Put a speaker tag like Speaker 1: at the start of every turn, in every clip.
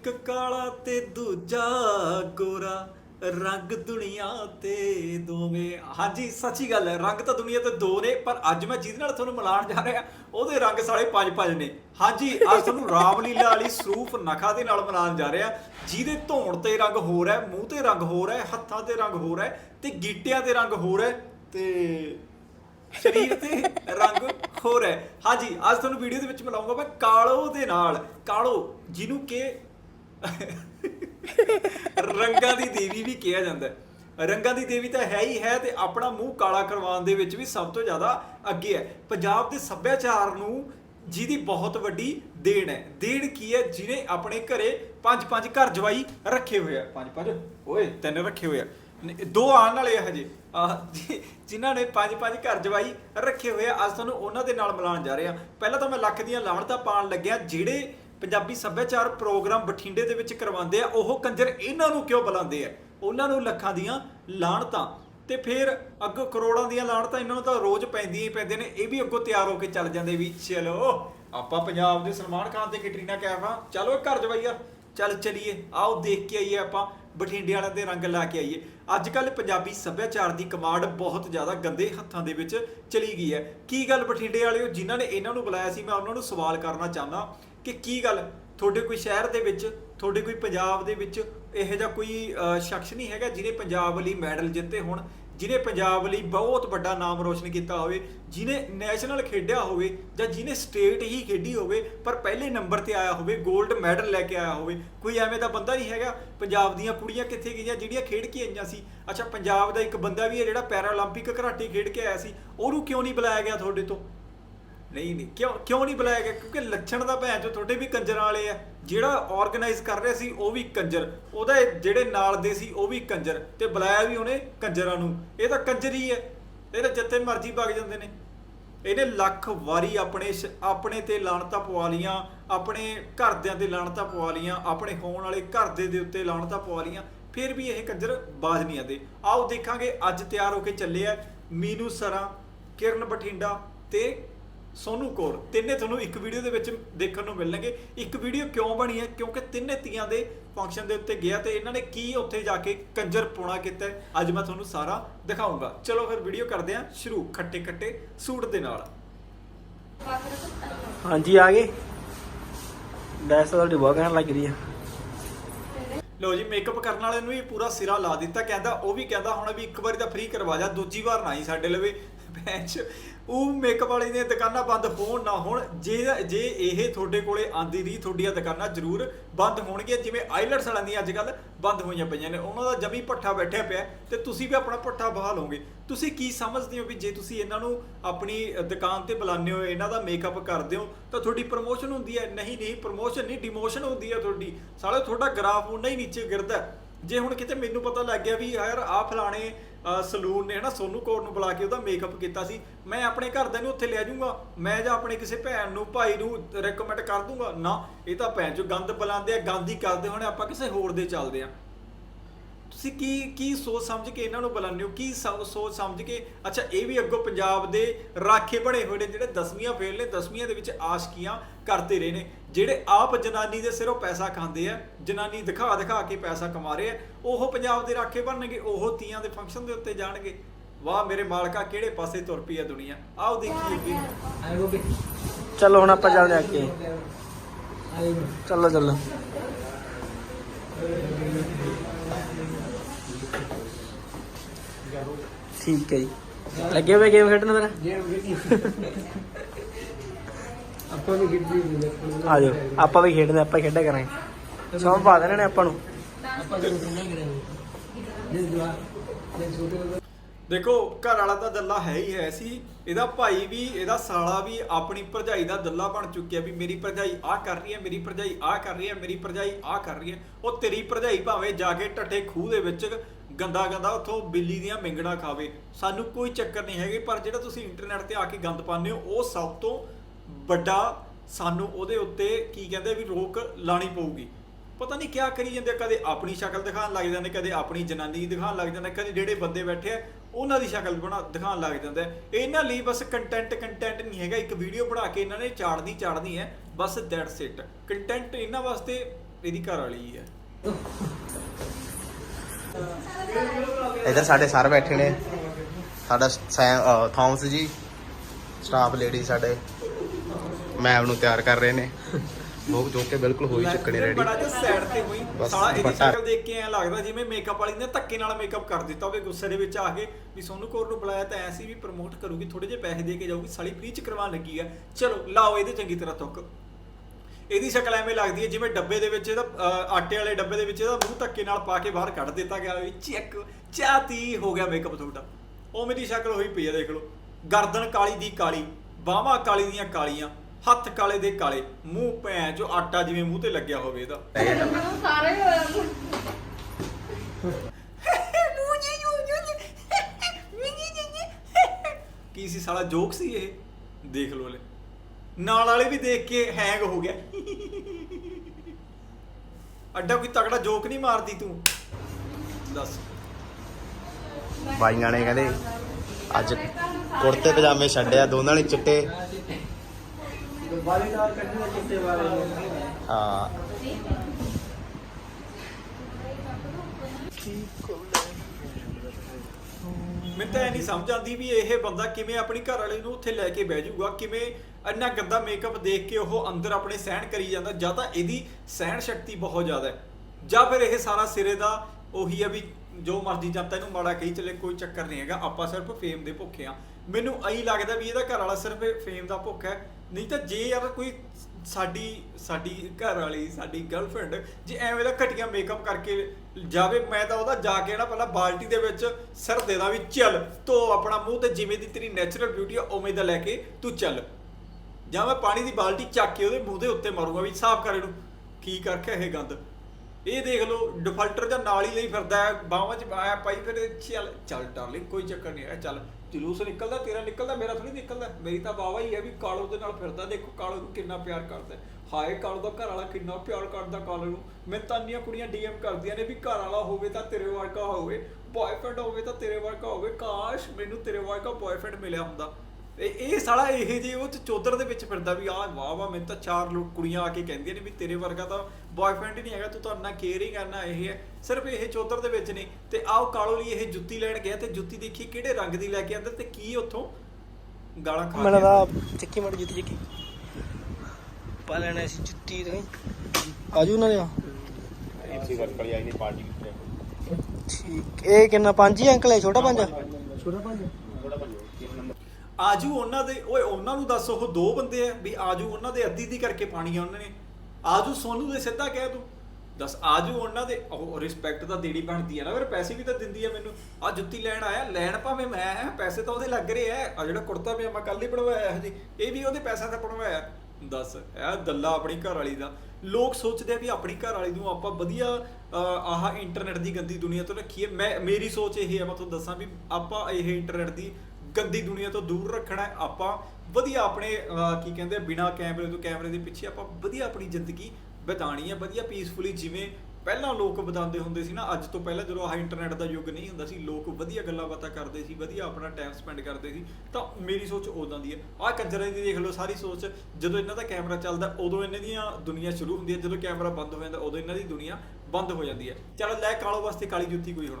Speaker 1: ਇੱਕ ਕਾਲਾ ਤੇ ਦੂਜਾ ਗੋਰਾ, ਰੰਗ ਦੁਨੀਆ ਤੇ ਦੋਵੇਂ। ਹਾਂਜੀ, ਸੱਚੀ ਗੱਲ ਹੈ, ਰੰਗ ਤਾਂ ਦੁਨੀਆ ਤੇ ਦੋ ਨੇ, ਪਰ ਅੱਜ ਮੈਂ ਜਿਹਦੇ ਨਾਲ ਤੁਹਾਨੂੰ ਮਿਲਾਉਣ ਜਾ ਰਿਹਾ, ਉਹਦੇ ਰੰਗ ਸਾਲੇ ਪੰਜ ਪੰਜ ਨੇ। ਹਾਂਜੀ, ਅੱਜ ਤੁਹਾਨੂੰ ਰਾਮਲੀਲਾ ਵਾਲੀ ਸਰੂਪ ਨਖਾ ਦੇ ਨਾਲ ਮਿਲਾਉਣ ਜਾ ਰਿਹਾ, ਜਿਹਦੇ ਧੌਣ ਤੇ ਰੰਗ ਹੋਰ ਹੈ, ਮੂੰਹ ਤੇ ਰੰਗ ਹੋਰ ਹੈ, ਹੱਥਾਂ ਤੇ ਰੰਗ ਹੋਰ ਹੈ, ਤੇ ਗੀਟਿਆਂ ਤੇ ਰੰਗ ਹੋਰ ਹੈ, ਤੇ ਸਰੀਰ ਤੇ ਰੰਗ ਹੋਰ ਹੈ। ਹਾਂਜੀ, ਅੱਜ ਤੁਹਾਨੂੰ ਵੀਡੀਓ ਦੇ ਵਿੱਚ ਮਿਲਾਉਂਗਾ ਮੈਂ ਕਾਲੋ ਦੇ ਨਾਲ। ਕਾਲੋ, ਜਿਹਨੂੰ ਕਿ ਰੰਗਾਂ ਦੀ ਦੇਵੀ ਵੀ ਕਿਹਾ ਜਾਂਦਾ ਹੈ। ਰੰਗਾਂ ਦੀ ਦੇਵੀ ਤਾਂ ਹੈ ਹੀ ਹੈ ਤੇ ਆਪਣਾ ਮੂੰਹ ਕਾਲਾ ਕਰਵਾਉਣ ਦੇ ਵਿੱਚ ਵੀ ਸਭ ਤੋਂ ਜ਼ਿਆਦਾ ਅੱਗੇ ਹੈ। ਪੰਜਾਬ ਦੇ ਸੱਭਿਆਚਾਰ ਨੂੰ ਜਿਹਦੀ ਬਹੁਤ ਵੱਡੀ ਦੇਣ ਹੈ। ਦੇਣ ਕੀ ਹੈ? ਜਿਹਨੇ ਆਪਣੇ ਘਰੇ ਪੰਜ ਪੰਜ ਘਰ ਜਵਾਈ ਰੱਖੇ ਹੋਏ ਆ। ਪੰਜ ਪੰਜ ਓਏ ਤਿੰਨ ਰੱਖੇ ਹੋਏ ਆ। ਦੋ ਆਉਣ ਵਾਲੇ ਆ ਹਜੇ। ਆਹ, ਜਿ- ਜਿਨ੍ਹਾਂ ਨੇ ਪੰਜ ਪੰਜ ਘਰ ਜਵਾਈ ਰੱਖੇ ਹੋਏ ਆ ਅੱਜ ਤੁਹਾਨੂੰ ਉਹਨਾਂ ਦੇ ਨਾਲ ਮਿਲਾਉਣ ਜਾ ਰਹੇ ਆ। ਪਹਿਲਾਂ ਤਾਂ ਮੈਂ ਲੱਖ ਦੀਆਂ ਲਾਹਣਤਾਂ ਪਾਉਣ ਲੱਗਿਆ ਜਿਹੜੇ ਪੰਜਾਬੀ ਸੱਭਿਆਚਾਰ ਪ੍ਰੋਗਰਾਮ ਬਠਿੰਡੇ ਦੇ ਵਿੱਚ ਕਰਵਾਉਂਦੇ ਆ, ਉਹ ਕੰਜਰ ਇਹਨਾਂ ਨੂੰ ਕਿਉਂ ਬੁਲਾਉਂਦੇ ਆ? ਉਹਨਾਂ ਨੂੰ ਲੱਖਾਂ ਦੀਆਂ ਲਾਹਣਤਾਂ ਤੇ ਫਿਰ ਅੱਗੋਂ ਕਰੋੜਾਂ ਦੀਆਂ ਲਾਹਣਤਾਂ ਇਹਨਾਂ ਨੂੰ ਤਾਂ ਰੋਜ਼ ਪੈਂਦੀਆਂ ਹੀ ਪੈਂਦੇ ਨੇ, ਇਹ ਵੀ ਅੱਗੋਂ ਤਿਆਰ ਹੋ ਕੇ ਚੱਲ ਜਾਂਦੇ ਵੀ ਚਲੋ, ਆਪਾਂ ਪੰਜਾਬ ਦੇ ਸਲਮਾਨ ਖਾਨ ਤੇ ਕੈਟਰੀਨਾ ਕੈਫ ਆ, ਚਲੋ ਇਹ ਘਰ ਜਵਾਈਆ, ਚੱਲ ਚਲੀਏ, ਆਓ ਦੇਖ ਕੇ ਆਈਏ ਆਪਾਂ, ਬਠਿੰਡੇ ਵਾਲਿਆਂ ਦੇ ਰੰਗ ਲਾ ਕੇ ਆਈਏ। ਅੱਜ ਕੱਲ ਪੰਜਾਬੀ ਸੱਭਿਆਚਾਰ ਦੀ ਕਮਾਂਡ ਬਹੁਤ ਜ਼ਿਆਦਾ ਗੰਦੇ ਹੱਥਾਂ ਦੇ ਵਿੱਚ ਚਲੀ ਗਈ ਹੈ। ਕੀ ਗੱਲ ਬਠਿੰਡੇ ਵਾਲਿਓ, ਜਿਨ੍ਹਾਂ ਨੇ ਇਹਨਾਂ ਨੂੰ ਬੁਲਾਇਆ ਸੀ, ਮੈਂ ਉਹਨਾਂ ਨੂੰ ਸਵਾਲ ਕਰਨਾ ਚਾਹੁੰਦਾ ਕਿ ਕੀ ਗੱਲ? ਤੁਹਾਡੇ ਕੋਈ ਸ਼ਹਿਰ ਦੇ ਵਿੱਚ, ਤੁਹਾਡੇ ਕੋਈ ਪੰਜਾਬ ਦੇ ਵਿੱਚ ਇਹੋ ਜਿਹਾ ਕੋਈ ਸ਼ਖਸ ਨਹੀਂ ਹੈਗਾ ਜਿਹਨੇ ਪੰਜਾਬ ਲਈ ਮੈਡਲ ਜਿੱਤੇ ਹੋਣ, ਜਿਹਨੇ ਪੰਜਾਬ ਲਈ ਬਹੁਤ ਵੱਡਾ ਨਾਮ ਰੋਸ਼ਨ ਕੀਤਾ ਹੋਵੇ, ਜਿਹਨੇ ਨੈਸ਼ਨਲ ਖੇਡਿਆ ਹੋਵੇ ਜਾਂ ਜਿਹਨੇ ਸਟੇਟ ਹੀ ਖੇਡੀ ਹੋਵੇ, ਪਰ ਪਹਿਲੇ ਨੰਬਰ ਤੇ ਆਇਆ ਹੋਵੇ 골ਡ ਮੈਡਲ ਲੈ ਕੇ ਆਇਆ ਹੋਵੇ, ਕੋਈ ਐਵੇਂ ਦਾ ਬੰਦਾ ਨਹੀਂ ਹੈਗਾ। ਪੰਜਾਬ ਦੀਆਂ ਕੁੜੀਆਂ ਕਿੱਥੇ ਗਈਆਂ, ਜਿਹੜੀਆਂ ਖੇਡ ਕੇ ਆਈਆਂ ਸੀ। ਅੱਛਾ, ਪੰਜਾਬ ਦਾ ਇੱਕ ਬੰਦਾ ਵੀ ਹੈ ਜਿਹੜਾ ਪੈਰਾਲੰਪਿਕ ਕਰਾਟੇ ਖੇਡ ਕੇ ਆਇਆ ਸੀ, ਉਹਨੂੰ ਕਿਉਂ ਨਹੀਂ ਬੁਲਾਇਆ ਗਿਆ ਤੁਹਾਡੇ ਤੋਂ? ਨਹੀਂ ਨਹੀਂ। ਕਿਉਂ ਕਿਉਂ ਨਹੀਂ ਬੁਲਾਇਆ ਗਿਆ? ਕਿਉਂਕਿ ਲੱਛਣ ਦਾ ਭੈਣ ਚੋ ਤੁਹਾਡੇ ਵੀ ਕੰਜਰਾਂ ਵਾਲੇ ਆ। ਜਿਹੜਾ ਆਰਗੇਨਾਈਜ਼ ਕਰ ਰਿਹਾ ਸੀ, ਉਹ ਵੀ ਕੰਜਰ। ਉਹਦਾ ਜਿਹੜੇ ਨਾਲ ਦੇ ਸੀ, ਉਹ ਵੀ ਕੰਜਰ। ਤੇ ਬੁਲਾਇਆ ਵੀ ਉਹਨੇ ਕੰਜਰਾਂ ਨੂੰ। ਇਹ ਤਾਂ ਕੰਜਰ ਹੀ ਹੈ। ਇਹ ਤਾਂ ਜਿੱਥੇ ਮਰਜ਼ੀ ਵਗ ਜਾਂਦੇ ਨੇ। ਇਹਨੇ ਲੱਖ ਵਾਰੀ ਆਪਣੇ ਸ਼- ਆਪਣੇ ਤੇ ਲਾਣਤਾਂ ਪਵਾ ਲੀਆਂ ਆਪਣੇ ਘਰਦਿਆਂ ਤੇ ਲਾਣਤਾਂ ਪਵਾ ਲੀਆਂ ਆਪਣੇ ਹੋਣ ਵਾਲੇ ਘਰ ਦੇ ਦੇ ਉੱਤੇ ਲਾਣਤਾਂ ਪਵਾ ਲੀਆਂ ਫਿਰ ਵੀ ਇਹ ਕੰਜਰ ਬਾਜ਼ ਨਹੀਂ ਆਦੇ ਆਓ ਦੇਖਾਂਗੇ, ਅੱਜ ਤਿਆਰ ਹੋ ਕੇ ਚੱਲੇ ਆ ਮੀਨੂ ਸਰਾਂ, ਕਿਰਨ ਬਠਿੰਡਾ ਤੇ ਸੋਨੂ ਕੌਰ ਤਿੰਨੇ ਤੁਹਾਨੂੰ ਇੱਕ ਵੀਡੀਓ ਦੇ ਵਿੱਚ ਦੇਖਣ ਨੂੰ ਮਿਲਣਗੇ। ਇੱਕ ਵੀਡੀਓ ਕਿਉਂ ਬਣੀ ਹੈ? ਕਿਉਂਕਿ ਤਿੰਨੇ ਤੀਆਂ ਦੇ ਫੰਕਸ਼ਨ ਦੇ ਉੱਤੇ ਗਿਆ ਤੇ ਇਹਨਾਂ ਨੇ ਕੀ ਉੱਥੇ ਜਾ ਕੇ ਕੰਜਰ ਪੋਣਾ ਕੀਤਾ ਅੱਜ ਮੈਂ ਤੁਹਾਨੂੰ ਸਾਰਾ ਦਿਖਾਉਂਗਾ ਚਲੋ ਫਿਰ ਵੀਡੀਓ ਕਰਦੇ ਹਾਂ ਸ਼ੁਰੂ ਖੱਟੇ ਖੱਟੇ ਸੂਟ ਦੇ ਨਾਲ।
Speaker 2: ਹਾਂਜੀ ਆ ਗਏ। ਡੈਸ ਤੁਹਾਡੀ ਬਹੁਤ ਕਹਿਣ ਲੱਗ ਰਹੀ ਆ।
Speaker 1: ਲੋ ਜੀ ਮੇਕਅਪ ਕਰਨ ਵਾਲੇ ਨੂੰ ਵੀ ਪੂਰਾ ਸਿਰਾ ਲਾ ਦਿੱਤਾ। ਕਹਿੰਦਾ ਉਹ ਵੀ ਕਹਿੰਦਾ ਹੁਣ ਵੀ ਇੱਕ ਵਾਰੀ ਤਾਂ ਫ੍ਰੀ ਕਰਵਾ ਜਾ ਦੂਜੀ ਵਾਰ ਨਾ ਹੀ ਸਾਡੇ ਲਵੇ। ਬੈਂਚ ਉਹ ਮੇਕਅਪ ਵਾਲੀ ਦੀਆਂ ਦੁਕਾਨਾਂ ਬੰਦ ਹੋਣ ਨਾ ਹੋਣ, ਜੇ ਜੇ ਇਹ ਤੁਹਾਡੇ ਕੋਲੇ ਆਂਦੀ ਰਹੀ, ਤੁਹਾਡੀਆਂ ਦੁਕਾਨਾਂ ਜ਼ਰੂਰ ਬੰਦ ਹੋਣਗੀਆਂ, ਜਿਵੇਂ ਆਈਲੈਟਸ ਵਾਲਿਆਂ ਦੀਆਂ ਅੱਜ ਕੱਲ ਬੰਦ ਹੋਈਆਂ ਪਈਆਂ ਨੇ। ਉਹਨਾਂ ਦਾ ਜਮੀ ਪੱਠਾ ਬੈਠਿਆ ਪਿਆ, ਤੇ ਤੁਸੀਂ ਵੀ ਆਪਣਾ ਪੱਠਾ ਬਹਾ ਲਓਗੇ ਤੁਸੀਂ ਕੀ ਸਮਝਦੇ ਹੋ ਵੀ ਜੇ ਤੁਸੀਂ ਇਹਨਾਂ ਨੂੰ ਆਪਣੀ ਦੁਕਾਨ ਤੇ ਬੁਲਾਉਂਦੇ ਹੋ, ਇਹਨਾਂ ਦਾ ਮੇਕਅਪ ਕਰਦੇ ਹੋ, ਤਾਂ ਤੁਹਾਡੀ ਪ੍ਰਮੋਸ਼ਨ ਹੁੰਦੀ ਹੈ? ਨਹੀਂ ਨਹੀਂ ਪ੍ਰਮੋਸ਼ਨ ਨਹੀਂ ਡਿਮੋਸ਼ਨ ਹੁੰਦੀ ਹੈ ਤੁਹਾਡੀ। ਸਾਲੇ ਤੁਹਾਡਾ ਗ੍ਰਾਫ ਉਹਨਾਂ ਹੀ ਨੀਚੇ ਗਿਰਦਾ ਜੇ ਹੁਣ ਕਿਤੇ ਮੈਨੂੰ ਪਤਾ ਲੱਗ ਗਿਆ ਵੀ ਯਾਰ ਆ ਫਲਾਣੇ ਸਲੂਨ ਨੇ ਹਨਾ ਸੋਨੂ ਕੌਰ ਨੂੰ ਬੁਲਾ ਕੇ ਉਹਦਾ ਮੇਕਅਪ ਕੀਤਾ ਸੀ, ਮੈਂ ਆਪਣੇ ਘਰਦਿਆਂ ਨੂੰ ਉੱਥੇ ਲੈ ਜਾਊਂਗਾ, ਮੈਂ ਜਾਂ ਆਪਣੇ ਕਿਸੇ ਭੈਣ ਨੂੰ, ਭਾਈ ਨੂੰ ਰეკਮੈਂਡ ਕਰ ਦੂੰਗਾ। ਨਾ, ਇਹ ਤਾਂ ਭੈਣ ਚੋ ਗੰਦ ਬੁਲਾਉਂਦੇ ਆ, ਗੰਦ ਹੀ ਕਰਦੇ ਹੋਣੇ, ਆਪਾਂ ਕਿਸੇ ਹੋਰ ਦੇ ਚੱਲਦੇ ਆ। ਤੁਸੀਂ ਕੀ ਕੀ ਸੋਚ ਸਮਝ ਕੇ ਇਹਨਾਂ ਨੂੰ ਬੁਲਾਉਂਦੇ ਹੋ? ਕੀ ਸੋਚ ਸਮਝ ਕੇ? ਅੱਛਾ ਇਹ ਵੀ ਅੱਗੋਂ ਪੰਜਾਬ ਦੇ ਰਾਖੇ ਬਣੇ ਹੋਏ ਨੇ ਜਿਹੜੇ ਦਸਵੀਆਂ ਫੇਲ ਨੇ ਦਸਵੀਆਂ ਦੇ ਵਿੱਚ ਆਸ਼ਕੀਆਂ ਕਰਦੇ ਰਹੇ ਨੇ ਜਿਹੜੇ ਆਪ ਜਨਾਨੀ ਦੇ ਸਿਰੋਂ ਪੈਸਾ ਖਾਂਦੇ ਆ ਜਨਾਨੀ ਦਿਖਾ ਦਿਖਾ ਕੇ ਪੈਸਾ ਕਮਾ ਰਹੇ ਆ ਉਹ ਪੰਜਾਬ ਦੇ ਰਾਖੇ ਬਣਨਗੇ ਉਹ ਤੀਆਂ ਦੇ ਫੰਕਸ਼ਨ ਦੇ ਉੱਤੇ ਜਾਣਗੇ। ਵਾਹ ਮੇਰੇ ਮਾਲਕਾ ਕਿਹੜੇ ਪਾਸੇ ਤੁਰ ਪਈ ਆ ਦੁਨੀਆ? ਆਓ ਦੇਖੀਏ ਅੱਗੇ
Speaker 2: ਚਲੋ ਹੁਣ ਆਪਾਂ ਚੱਲਦੇ ਆ ਅੱਗੇ। ਚਲੋ ਚਲੋ। ਠੀਕ ਹੈ ਜੀ। ਲੱਗੇ ਹੋਏ ਗੇਮ ਖੇਡਣ ਮੇਰਾ
Speaker 3: ਆਪਾਂ ਵੀ
Speaker 2: ਆ ਜਾਓ ਆਪਾਂ ਵੀ ਖੇਡਦੇ ਆਪਾਂ ਖੇਡਿਆ ਕਰਾਂਗੇ। ਸੌਂ ਪਾ ਦੇਣੇ ਨੇ। ਆਪਾਂ ਨੂੰ
Speaker 1: ਦੇਖੋ ਘਰ ਵਾਲਾ ਤਾਂ ਦੱਲਾ ਹੈ ਹੀ ਹੈ ਸੀ। ਇਹਦਾ ਭਾਈ ਵੀ ਇਹਦਾ ਸਾਲਾ ਵੀ ਆਪਣੀ ਭਰਜਾਈ ਦਾ ਦੱਲਾ ਬਣ ਚੁੱਕਿਆ ਵੀ ਮੇਰੀ ਭਰਜਾਈ ਆਹ ਕਰ ਰਹੀ ਹੈ ਮੇਰੀ ਭਰਜਾਈ ਆਹ ਕਰ ਰਹੀ ਹੈ ਮੇਰੀ ਭਰਜਾਈ ਆਹ ਕਰ ਰਹੀ ਹੈ। ਉਹ ਤੇਰੀ ਭਰਜਾਈ ਭਾਵੇਂ ਜਾ ਕੇ ਟੱਟੇ ਖੂਹ ਦੇ ਵਿੱਚ ਗੰਦਾ ਗੰਦਾ ਉੱਥੋਂ ਬਿੱਲੀ ਦੀਆਂ ਮਿੰਗਣਾ ਖਾਵੇ। ਸਾਨੂੰ ਕੋਈ ਚੱਕਰ ਨਹੀਂ ਹੈਗੇ, ਪਰ ਜਿਹੜਾ ਤੁਸੀਂ ਇੰਟਰਨੈਟ ਤੇ ਆ ਕੇ ਗੰਦ ਪਾਉਂਦੇ ਹੋ, ਉਹ ਸਭ ਤੋਂ ਵੱਡਾ ਸਾਨੂੰ ਉਹਦੇ ਉੱਤੇ ਕੀ ਕਹਿੰਦੇ ਵੀ ਰੋਕ ਲਾਣੀ ਪਊਗੀ। ਪਤਾ ਨਹੀਂ ਕਿਆ ਕਰੀ ਜਾਂਦੇ ਕਦੇ ਆਪਣੀ ਸ਼ਕਲ ਦਿਖਾਉਣ ਲੱਗ ਜਾਂਦੇ, ਕਦੇ ਆਪਣੀ ਜਨਾਨੀ ਦਿਖਾਉਣ ਲੱਗ ਜਾਂਦੇ, ਕਦੇ ਜਿਹੜੇ ਬੰਦੇ ਬੈਠੇ ਆ, ਉਹਨਾਂ ਦੀ ਸ਼ਕਲ ਬਣਾ ਦਿਖਾਉਣ ਲੱਗ ਜਾਂਦਾ ਇਹਨਾਂ ਲਈ ਬਸ ਕੰਟੈਂਟ ਕੰਟੈਂਟ ਨਹੀਂ ਹੈਗਾ, ਇੱਕ ਵੀਡੀਓ ਬਣਾ ਕੇ ਇਹਨਾਂ ਨੇ ਚਾੜਨੀ ਚਾੜਨੀ ਹੈ, ਬਸ ਦੈਟਸ ਇਟ ਕੰਟੈਂਟ ਇਹਨਾਂ ਵਾਸਤੇ ਇਹਦੀ ਘਰ ਵਾਲੀ ਹੈ।
Speaker 2: ਇਧਰ ਸਾਡੇ ਸਰ ਬੈਠੇ ਨੇ। ਸਾਡਾ ਥੌਮਸ ਜੀ ਸਟਾਫ ਲੇਡੀ ਸਾਡੇ। ਮੈਮ ਨੂੰ ਤਿਆਰ ਕਰ ਰਹੇ ਨੇ। ਲੋਕ ਜੋ ਕੇ ਬਿਲਕੁਲ ਹੋਈ ਚੁੱਕਣੇ ਰੈਡੀ
Speaker 1: ਬੜਾ ਜਿਹਾ ਸਾਈਡ ਤੇ ਹੋਈ। ਸਾਲਾ ਇਹਦੀ। ਸ਼ਕਲ ਦੇਖ ਕੇ ਐ ਲੱਗਦਾ ਜਿਵੇਂ ਮੇਕਅਪ ਵਾਲੀ ਨੇ ਧੱਕੇ ਨਾਲ ਮੇਕਅਪ ਕਰ ਦਿੱਤਾ ਹੋਵੇ ਗੁੱਸੇ ਦੇ ਵਿੱਚ ਆ ਕੇ ਵੀ ਸੋਨੂ ਕੌਰ ਨੂੰ ਬੁਲਾਇਆ ਤਾਂ ਐਸੀ ਵੀ ਪ੍ਰਮੋਟ ਕਰੂਗੀ ਥੋੜੇ ਜਿਹੇ ਪੈਸੇ ਦੇ ਕੇ ਜਾਊਗੀ ਸਾਲੀ ਫ੍ਰੀ ਚ ਕਰਵਾਉਣ ਲੱਗੀ ਆ। ਚਲੋ ਲਾਓ ਇਹਦੇ ਚੰਗੀ ਤਰ੍ਹਾਂ ਤੁੱਕ। ਇਹਦੀ ਸ਼ਕਲ ਐਵੇਂ ਲੱਗਦੀ ਹੈ ਜਿਵੇਂ ਡੱਬੇ ਦੇ ਵਿੱਚ ਇਹਦਾ ਆਟੇ ਵਾਲੇ ਡੱਬੇ ਦੇ ਵਿੱਚ ਇਹਦਾ ਮੂੰਹ ਧੱਕੇ ਨਾਲ ਪਾ ਕੇ ਬਾਹਰ ਕੱਢ ਦਿੱਤਾ ਗਿਆ ਵੀ ਚੈੱਕ ਚਾਤੀ ਹੋ ਗਿਆ ਮੇਕਅਪ ਤੁਹਾਡਾ। ਉਹ ਮੇਰੀ ਸ਼ਕਲ ਹੋਈ ਪਈ ਆ ਦੇਖ ਲਓ। ਗਰਦਨ ਕਾਲੀ ਦੀ ਕਾਲੀ ਬਾਹਾਂ ਕਾਲੀ ਦੀਆਂ ਕਾਲੀਆਂ ਹੱਥ ਕਾਲੇ ਦੇ ਕਾਲੇ ਮੂੰਹ ਭੈਂ ਜੋ ਆਟਾ ਜਿਵੇਂ ਮੂੰਹ ਤੇ ਲੱਗਿਆ ਹੋਵੇ ਇਹਦਾ।
Speaker 4: ਸਾਰੇ ਹੋਇਆ
Speaker 1: ਕੀ ਸੀ ਸਾਲਾ ਜੋਕ ਸੀ ਇਹ? ਦੇਖ ਲਓ ਲੈ ਨਾਲ ਵਾਲੇ ਵੀ ਦੇਖ ਕੇ ਹੈਂਗ ਹੋ ਗਿਆ। ਅੱਡਾ ਕੋਈ ਤਗੜਾ ਜੋਕ ਨਹੀਂ ਮਾਰਦੀ ਤੂੰ। ਦੱਸ।
Speaker 2: ਬਾਈਆਂ ਨੇ ਕਹਿੰਦੇ ਅੱਜ ਕੁੜਤੇ ਪਜਾਮੇ ਛੱਡਿਆ ਦੋਨਾਂ ਨੇ ਚਿੱਟੇ।
Speaker 3: ਵਾਲੀਦਾਰ ਕੱਢਣੇ ਚਿੱਟੇ ਵਾਲੇ
Speaker 2: ਹਾਂ।
Speaker 1: ਮੈਨੂੰ ਤਾਂ ਇਹ ਨਹੀਂ ਸਮਝ ਆਉਂਦੀ ਵੀ ਇਹ ਬੰਦਾ ਕਿਵੇਂ ਆਪਣੀ ਘਰ ਵਾਲੇ ਨੂੰ ਉੱਥੇ ਲੈ ਕੇ ਬਹਿ ਜਾਊਗਾ ਕਿਵੇਂ ਇੰਨਾ ਗੰਦਾ ਮੇਕਅਪ ਦੇਖ ਕੇ ਉਹ ਅੰਦਰ ਆਪਣੇ ਸਹਿਣ ਕਰੀ ਜਾਂਦਾ, ਜਾਂ ਤਾਂ ਇਹਦੀ ਸਹਿਣ ਸ਼ਕਤੀ ਬਹੁਤ ਜ਼ਿਆਦਾ ਹੈ। ਜਾਂ ਫਿਰ ਇਹ ਸਾਰਾ ਸਿਰੇ ਦਾ ਉਹੀ ਹੈ ਵੀ ਜੋ ਮਰਜ਼ੀ ਜਨਤਾ ਇਹਨੂੰ ਮਾੜਾ ਕਹੀ ਚੱਲੇ, ਕੋਈ ਚੱਕਰ ਨਹੀਂ ਹੈਗਾ, ਆਪਾਂ ਸਿਰਫ ਫੇਮ ਦੇ ਭੁੱਖੇ ਆ ਮੈਨੂੰ ਐਂ ਲੱਗਦਾ ਵੀ ਇਹਦਾ ਘਰ ਵਾਲਾ ਸਿਰਫ ਫੇਮ ਦਾ ਭੁੱਖ ਹੈ। ਨਹੀਂ ਤਾਂ ਜੇ ਯਾਰ ਕੋਈ ਸਾਡੀ ਸਾਡੀ ਘਰ ਵਾਲੀ ਸਾਡੀ ਗਰਲਫ੍ਰੈਂਡ ਜੇ ਐਵੇਂ ਦਾ ਘਟੀਆ ਮੇਕਅਪ ਕਰਕੇ ਜਾਵੇ, ਮੈਂ ਤਾਂ ਉਹਦਾ ਜਾ ਕੇ ਨਾ ਪਹਿਲਾਂ ਬਾਲਟੀ ਦੇ ਵਿੱਚ ਸਿਰ ਦੇ ਦਾਂ ਵੀ ਚੱਲ ਧੋ ਆਪਣਾ ਮੂੰਹ ਤੇ ਜਿਵੇਂ ਦੀ ਤੇਰੀ ਨੈਚੁਰਲ ਬਿਊਟੀ ਆ, ਉਵੇਂ ਦਾ ਲੈ ਕੇ ਤੂੰ ਚੱਲ। ਜਾਂ ਮੈਂ ਪਾਣੀ ਦੀ ਬਾਲਟੀ ਚੱਕ ਕੇ ਉਹਦੇ ਮੂੰਹ ਦੇ ਉੱਤੇ ਮਾਰੂੰਗਾ ਵੀ ਸਾਫ਼ ਕਰ ਇਹਨੂੰ। ਕੀ ਕਰਕੇ ਇਹ ਗੰਦ। ਇਹ ਦੇਖ ਲਓ ਡਿਫਾਲਟਰ ਜਾਂ ਨਾਲ ਹੀ ਲਈ ਫਿਰਦਾ ਹੈ, ਬਾਹਾਂ 'ਚ ਆਇਆ ਪਾਈ ਫਿਰ ਚੱਲ ਚੱਲ ਡਾਰਲਿੰਗ ਕੋਈ ਚੱਕਰ ਨਹੀਂ ਹੈ ਚੱਲ। ਜਲੂਸ ਨਿਕਲਦਾ, ਤੇਰਾ ਨਿਕਲਦਾ, ਮੇਰਾ ਥੋੜੀ ਨਿਕਲਦਾ। ਮੇਰੀ ਤਾਂ ਬਾਵਾ ਹੀ ਹੈ ਵੀ ਕਾਲੋ ਦੇ ਨਾਲ ਫਿਰਦਾ, ਦੇਖੋ ਕਾਲੋ ਨੂੰ ਕਿੰਨਾ ਪਿਆਰ ਕਰਦਾ ਹਾਏ, ਕਾਲੋ ਦਾ ਘਰ ਵਾਲਾ ਕਿੰਨਾ ਪਿਆਰ ਕਰਦਾ ਕਾਲੋ ਨੂੰ। ਮੈਂ ਤਾਂ ਇੰਨੀਆਂ ਕੁੜੀਆਂ ਡੀਐਮ ਕਰਦੀਆਂ ਨੇ ਵੀ ਘਰ ਵਾਲਾ ਹੋਵੇ ਤਾਂ ਤੇਰੇ ਵਰਗਾ ਹੋਵੇ ਬॉयਫ੍ਰੈਂਡ ਹੋਵੇ ਤਾਂ ਤੇਰੇ ਵਰਗਾ ਹੋਵੇ, ਕਾਸ਼ ਮੈਨੂੰ ਤੇਰੇ ਵਰਗਾ ਬॉयਫ੍ਰੈਂਡ ਮਿਲਿਆ ਹੁੰਦਾ। ਇਹ ਇਹ ਸਾਲਾ ਇਹ ਜੇ ਉਹ ਚ ਚੋਦਰ ਦੇ ਵਿੱਚ ਫਿਰਦਾ ਵੀ ਆਹ ਵਾਹ ਵਾਹ ਮੈਨੂੰ ਤਾਂ ਚਾਰ ਲੋਕ ਕੁੜੀਆਂ ਆ ਕੇ ਕਹਿੰਦੀਆਂ ਨੇ ਵੀ ਤੇਰੇ ਵਰਗਾ ਤਾਂ ਬॉयਫ੍ਰੈਂਡ ਹੀ ਨਹੀਂ ਹੈਗਾ ਤੂੰ ਤਾਂ ਇੰਨਾ ਕੇਅਰਿੰਗ ਕਰਨਾ ਇਹ ਹੈ ਸਿਰਫ ਇਹ ਚੋਦਰ ਦੇ ਵਿੱਚ ਨਹੀਂ ਤੇ ਆਓ ਕਾਲੋ ਲਈ ਇਹ ਜੁੱਤੀ ਲੈਣ ਗਿਆ ਤੇ ਜੁੱਤੀ ਦੇਖੀ ਕਿਹੜੇ ਰੰਗ ਦੀ ਲੈ ਕੇ ਆਂਦਾ ਤੇ ਕੀ ਉੱਥੋਂ ਗਾਲਾਂ ਖਾ
Speaker 2: ਮੈਨੂੰ
Speaker 1: ਕੇ
Speaker 2: ਤਾਂ ਚੱਕੀ ਮੜ ਜੁੱਤੀ ਚੱਕੀ ਪਾ ਲੈਣਾ ਸੀ ਜੁੱਤੀ ਤੇ ਆਜੂ ਨਾ ਲਿਆ
Speaker 5: ਇਸੇ ਗੱਲ ਕਲੀ ਆਈ ਨਹੀਂ ਪਾਰਟੀ
Speaker 2: ਠੀਕ। ਇਹ ਕਿੰਨਾ ਪੰਜ ਹੀ ਅੰਕਲ ਹੈ ਛੋਟਾ ਪੰਜ
Speaker 3: ਛੋਟਾ ਪੰਜ
Speaker 1: ਆਜੂ ਉਹਨਾਂ ਦੇ, ਓਏ ਉਹਨਾਂ ਨੂੰ ਦੱਸ, ਉਹ ਦੋ ਬੰਦੇ ਆ ਵੀ ਆਜੂ ਉਹਨਾਂ ਦੇ ਅੱਧੀ ਦੀ ਕਰਕੇ ਪਾਣੀ ਆ ਉਹਨਾਂ ਨੇ। ਆਜੂ ਸੋਨੂ ਦੇ ਸਿੱਧਾ ਕਹਿ ਤੂੰ। ਦੱਸ, ਆਜੂ ਉਹਨਾਂ ਦੇ। ਰਿਸਪੈਕਟ ਤਾਂ ਦੇਣੀ ਬਣਦੀ ਆ ਨਾ, ਫਿਰ ਪੈਸੇ ਵੀ ਤਾਂ ਦਿੰਦੀ ਆ ਮੈਨੂੰ। ਆ ਜੁੱਤੀ ਲੈਣ ਆਇਆ, ਲੈਣ ਭਾਵੇਂ ਮੈਂ ਆ, ਪੈਸੇ ਤਾਂ ਉਹਦੇ ਲੱਗ ਰਹੇ ਆ। ਆ ਜਿਹੜਾ ਕੁੜਤਾ ਵੀ ਪਜਾਮਾ ਕੱਲ ਹੀ ਬਣਵਾਇਆ ਹਜੇ ਇਹ ਵੀ ਉਹਦੇ ਪੈਸਿਆਂ ਤਾਂ ਬਣਵਾਇਆ। ਦੱਸ, ਇਹ ਦੱਲਾ ਆਪਣੀ ਘਰ ਵਾਲੀ ਦਾ। ਲੋਕ ਸੋਚਦੇ ਆ ਵੀ ਆਪਣੀ ਘਰ ਵਾਲੀ ਨੂੰ ਆਪਾਂ ਵਧੀਆ ਆਹ ਇੰਟਰਨੈਟ ਦੀ ਗੰਦੀ ਦੁਨੀਆ ਤੋਂ ਰੱਖੀਏ। ਮੈਂ, ਮੇਰੀ ਸੋਚ ਇਹ ਹੈ ਮੈਂ ਤੁਹਾਨੂੰ ਦੱਸਾਂ ਵੀ ਆਪਾਂ ਇਹ ਇੰਟਰਨੈਟ ਦੀ ਗੰਦੀ ਦੁਨੀਆ ਤੋਂ ਦੂਰ ਰੱਖਣਾ ਹੈ। ਆਪਾਂ ਵਧੀਆ ਆਪਣੇ ਕੀ ਕਹਿੰਦੇ ਬਿਨਾ ਕੈਮਰੇ ਤੋਂ ਕੈਮਰੇ ਦੇ ਪਿੱਛੇ ਆਪਾਂ ਵਧੀਆ ਆਪਣੀ ਜ਼ਿੰਦਗੀ ਬਿਤਾਣੀ ਹੈ। ਵਧੀਆ ਪੀਸਫੁਲੀ ਜਿਵੇਂ ਪਹਿਲਾਂ ਲੋਕ ਬਿਤਾਉਂਦੇ ਹੁੰਦੇ ਸੀ ਨਾ, ਅੱਜ ਤੋਂ ਪਹਿਲਾਂ ਜਦੋਂ ਆਹ ਇੰਟਰਨੈਟ ਦਾ ਯੁੱਗ ਨਹੀਂ ਹੁੰਦਾ ਸੀ, ਲੋਕ ਵਧੀਆ ਗੱਲਾਂ ਬਾਤਾਂ ਕਰਦੇ ਸੀ, ਵਧੀਆ ਆਪਣਾ ਟਾਈਮ ਸਪੈਂਡ ਕਰਦੇ ਸੀ, ਤਾਂ ਮੇਰੀ ਸੋਚ ਉਦਾਂ ਦੀ ਹੈ। ਆਹ ਕੰਜਰਾਂ ਦੀ ਦੇਖ ਲਓ ਸਾਰੀ ਸੋਚ, ਜਦੋਂ ਇਹਨਾਂ ਦਾ ਕੈਮਰਾ ਚੱਲਦਾ, ਉਦੋਂ ਇਹਨਾਂ ਦੀਆਂ ਦੁਨੀਆ ਸ਼ੁਰੂ ਹੁੰਦੀ ਹੈ। ਜਦੋਂ ਕੈਮਰਾ ਬੰਦ ਹੋ ਜਾਂਦਾ, ਉਦੋਂ ਇਹਨਾਂ ਦੀ ਦੁਨੀਆ ਬੰਦ ਹੋ ਜਾਂਦੀ ਹੈ। ਚਲੋ ਲੈ ਕਾਲੋ ਵਾਸਤੇ ਕਾਲੀ ਜੁੱਤੀ ਕੋਈ ਹੁਣ।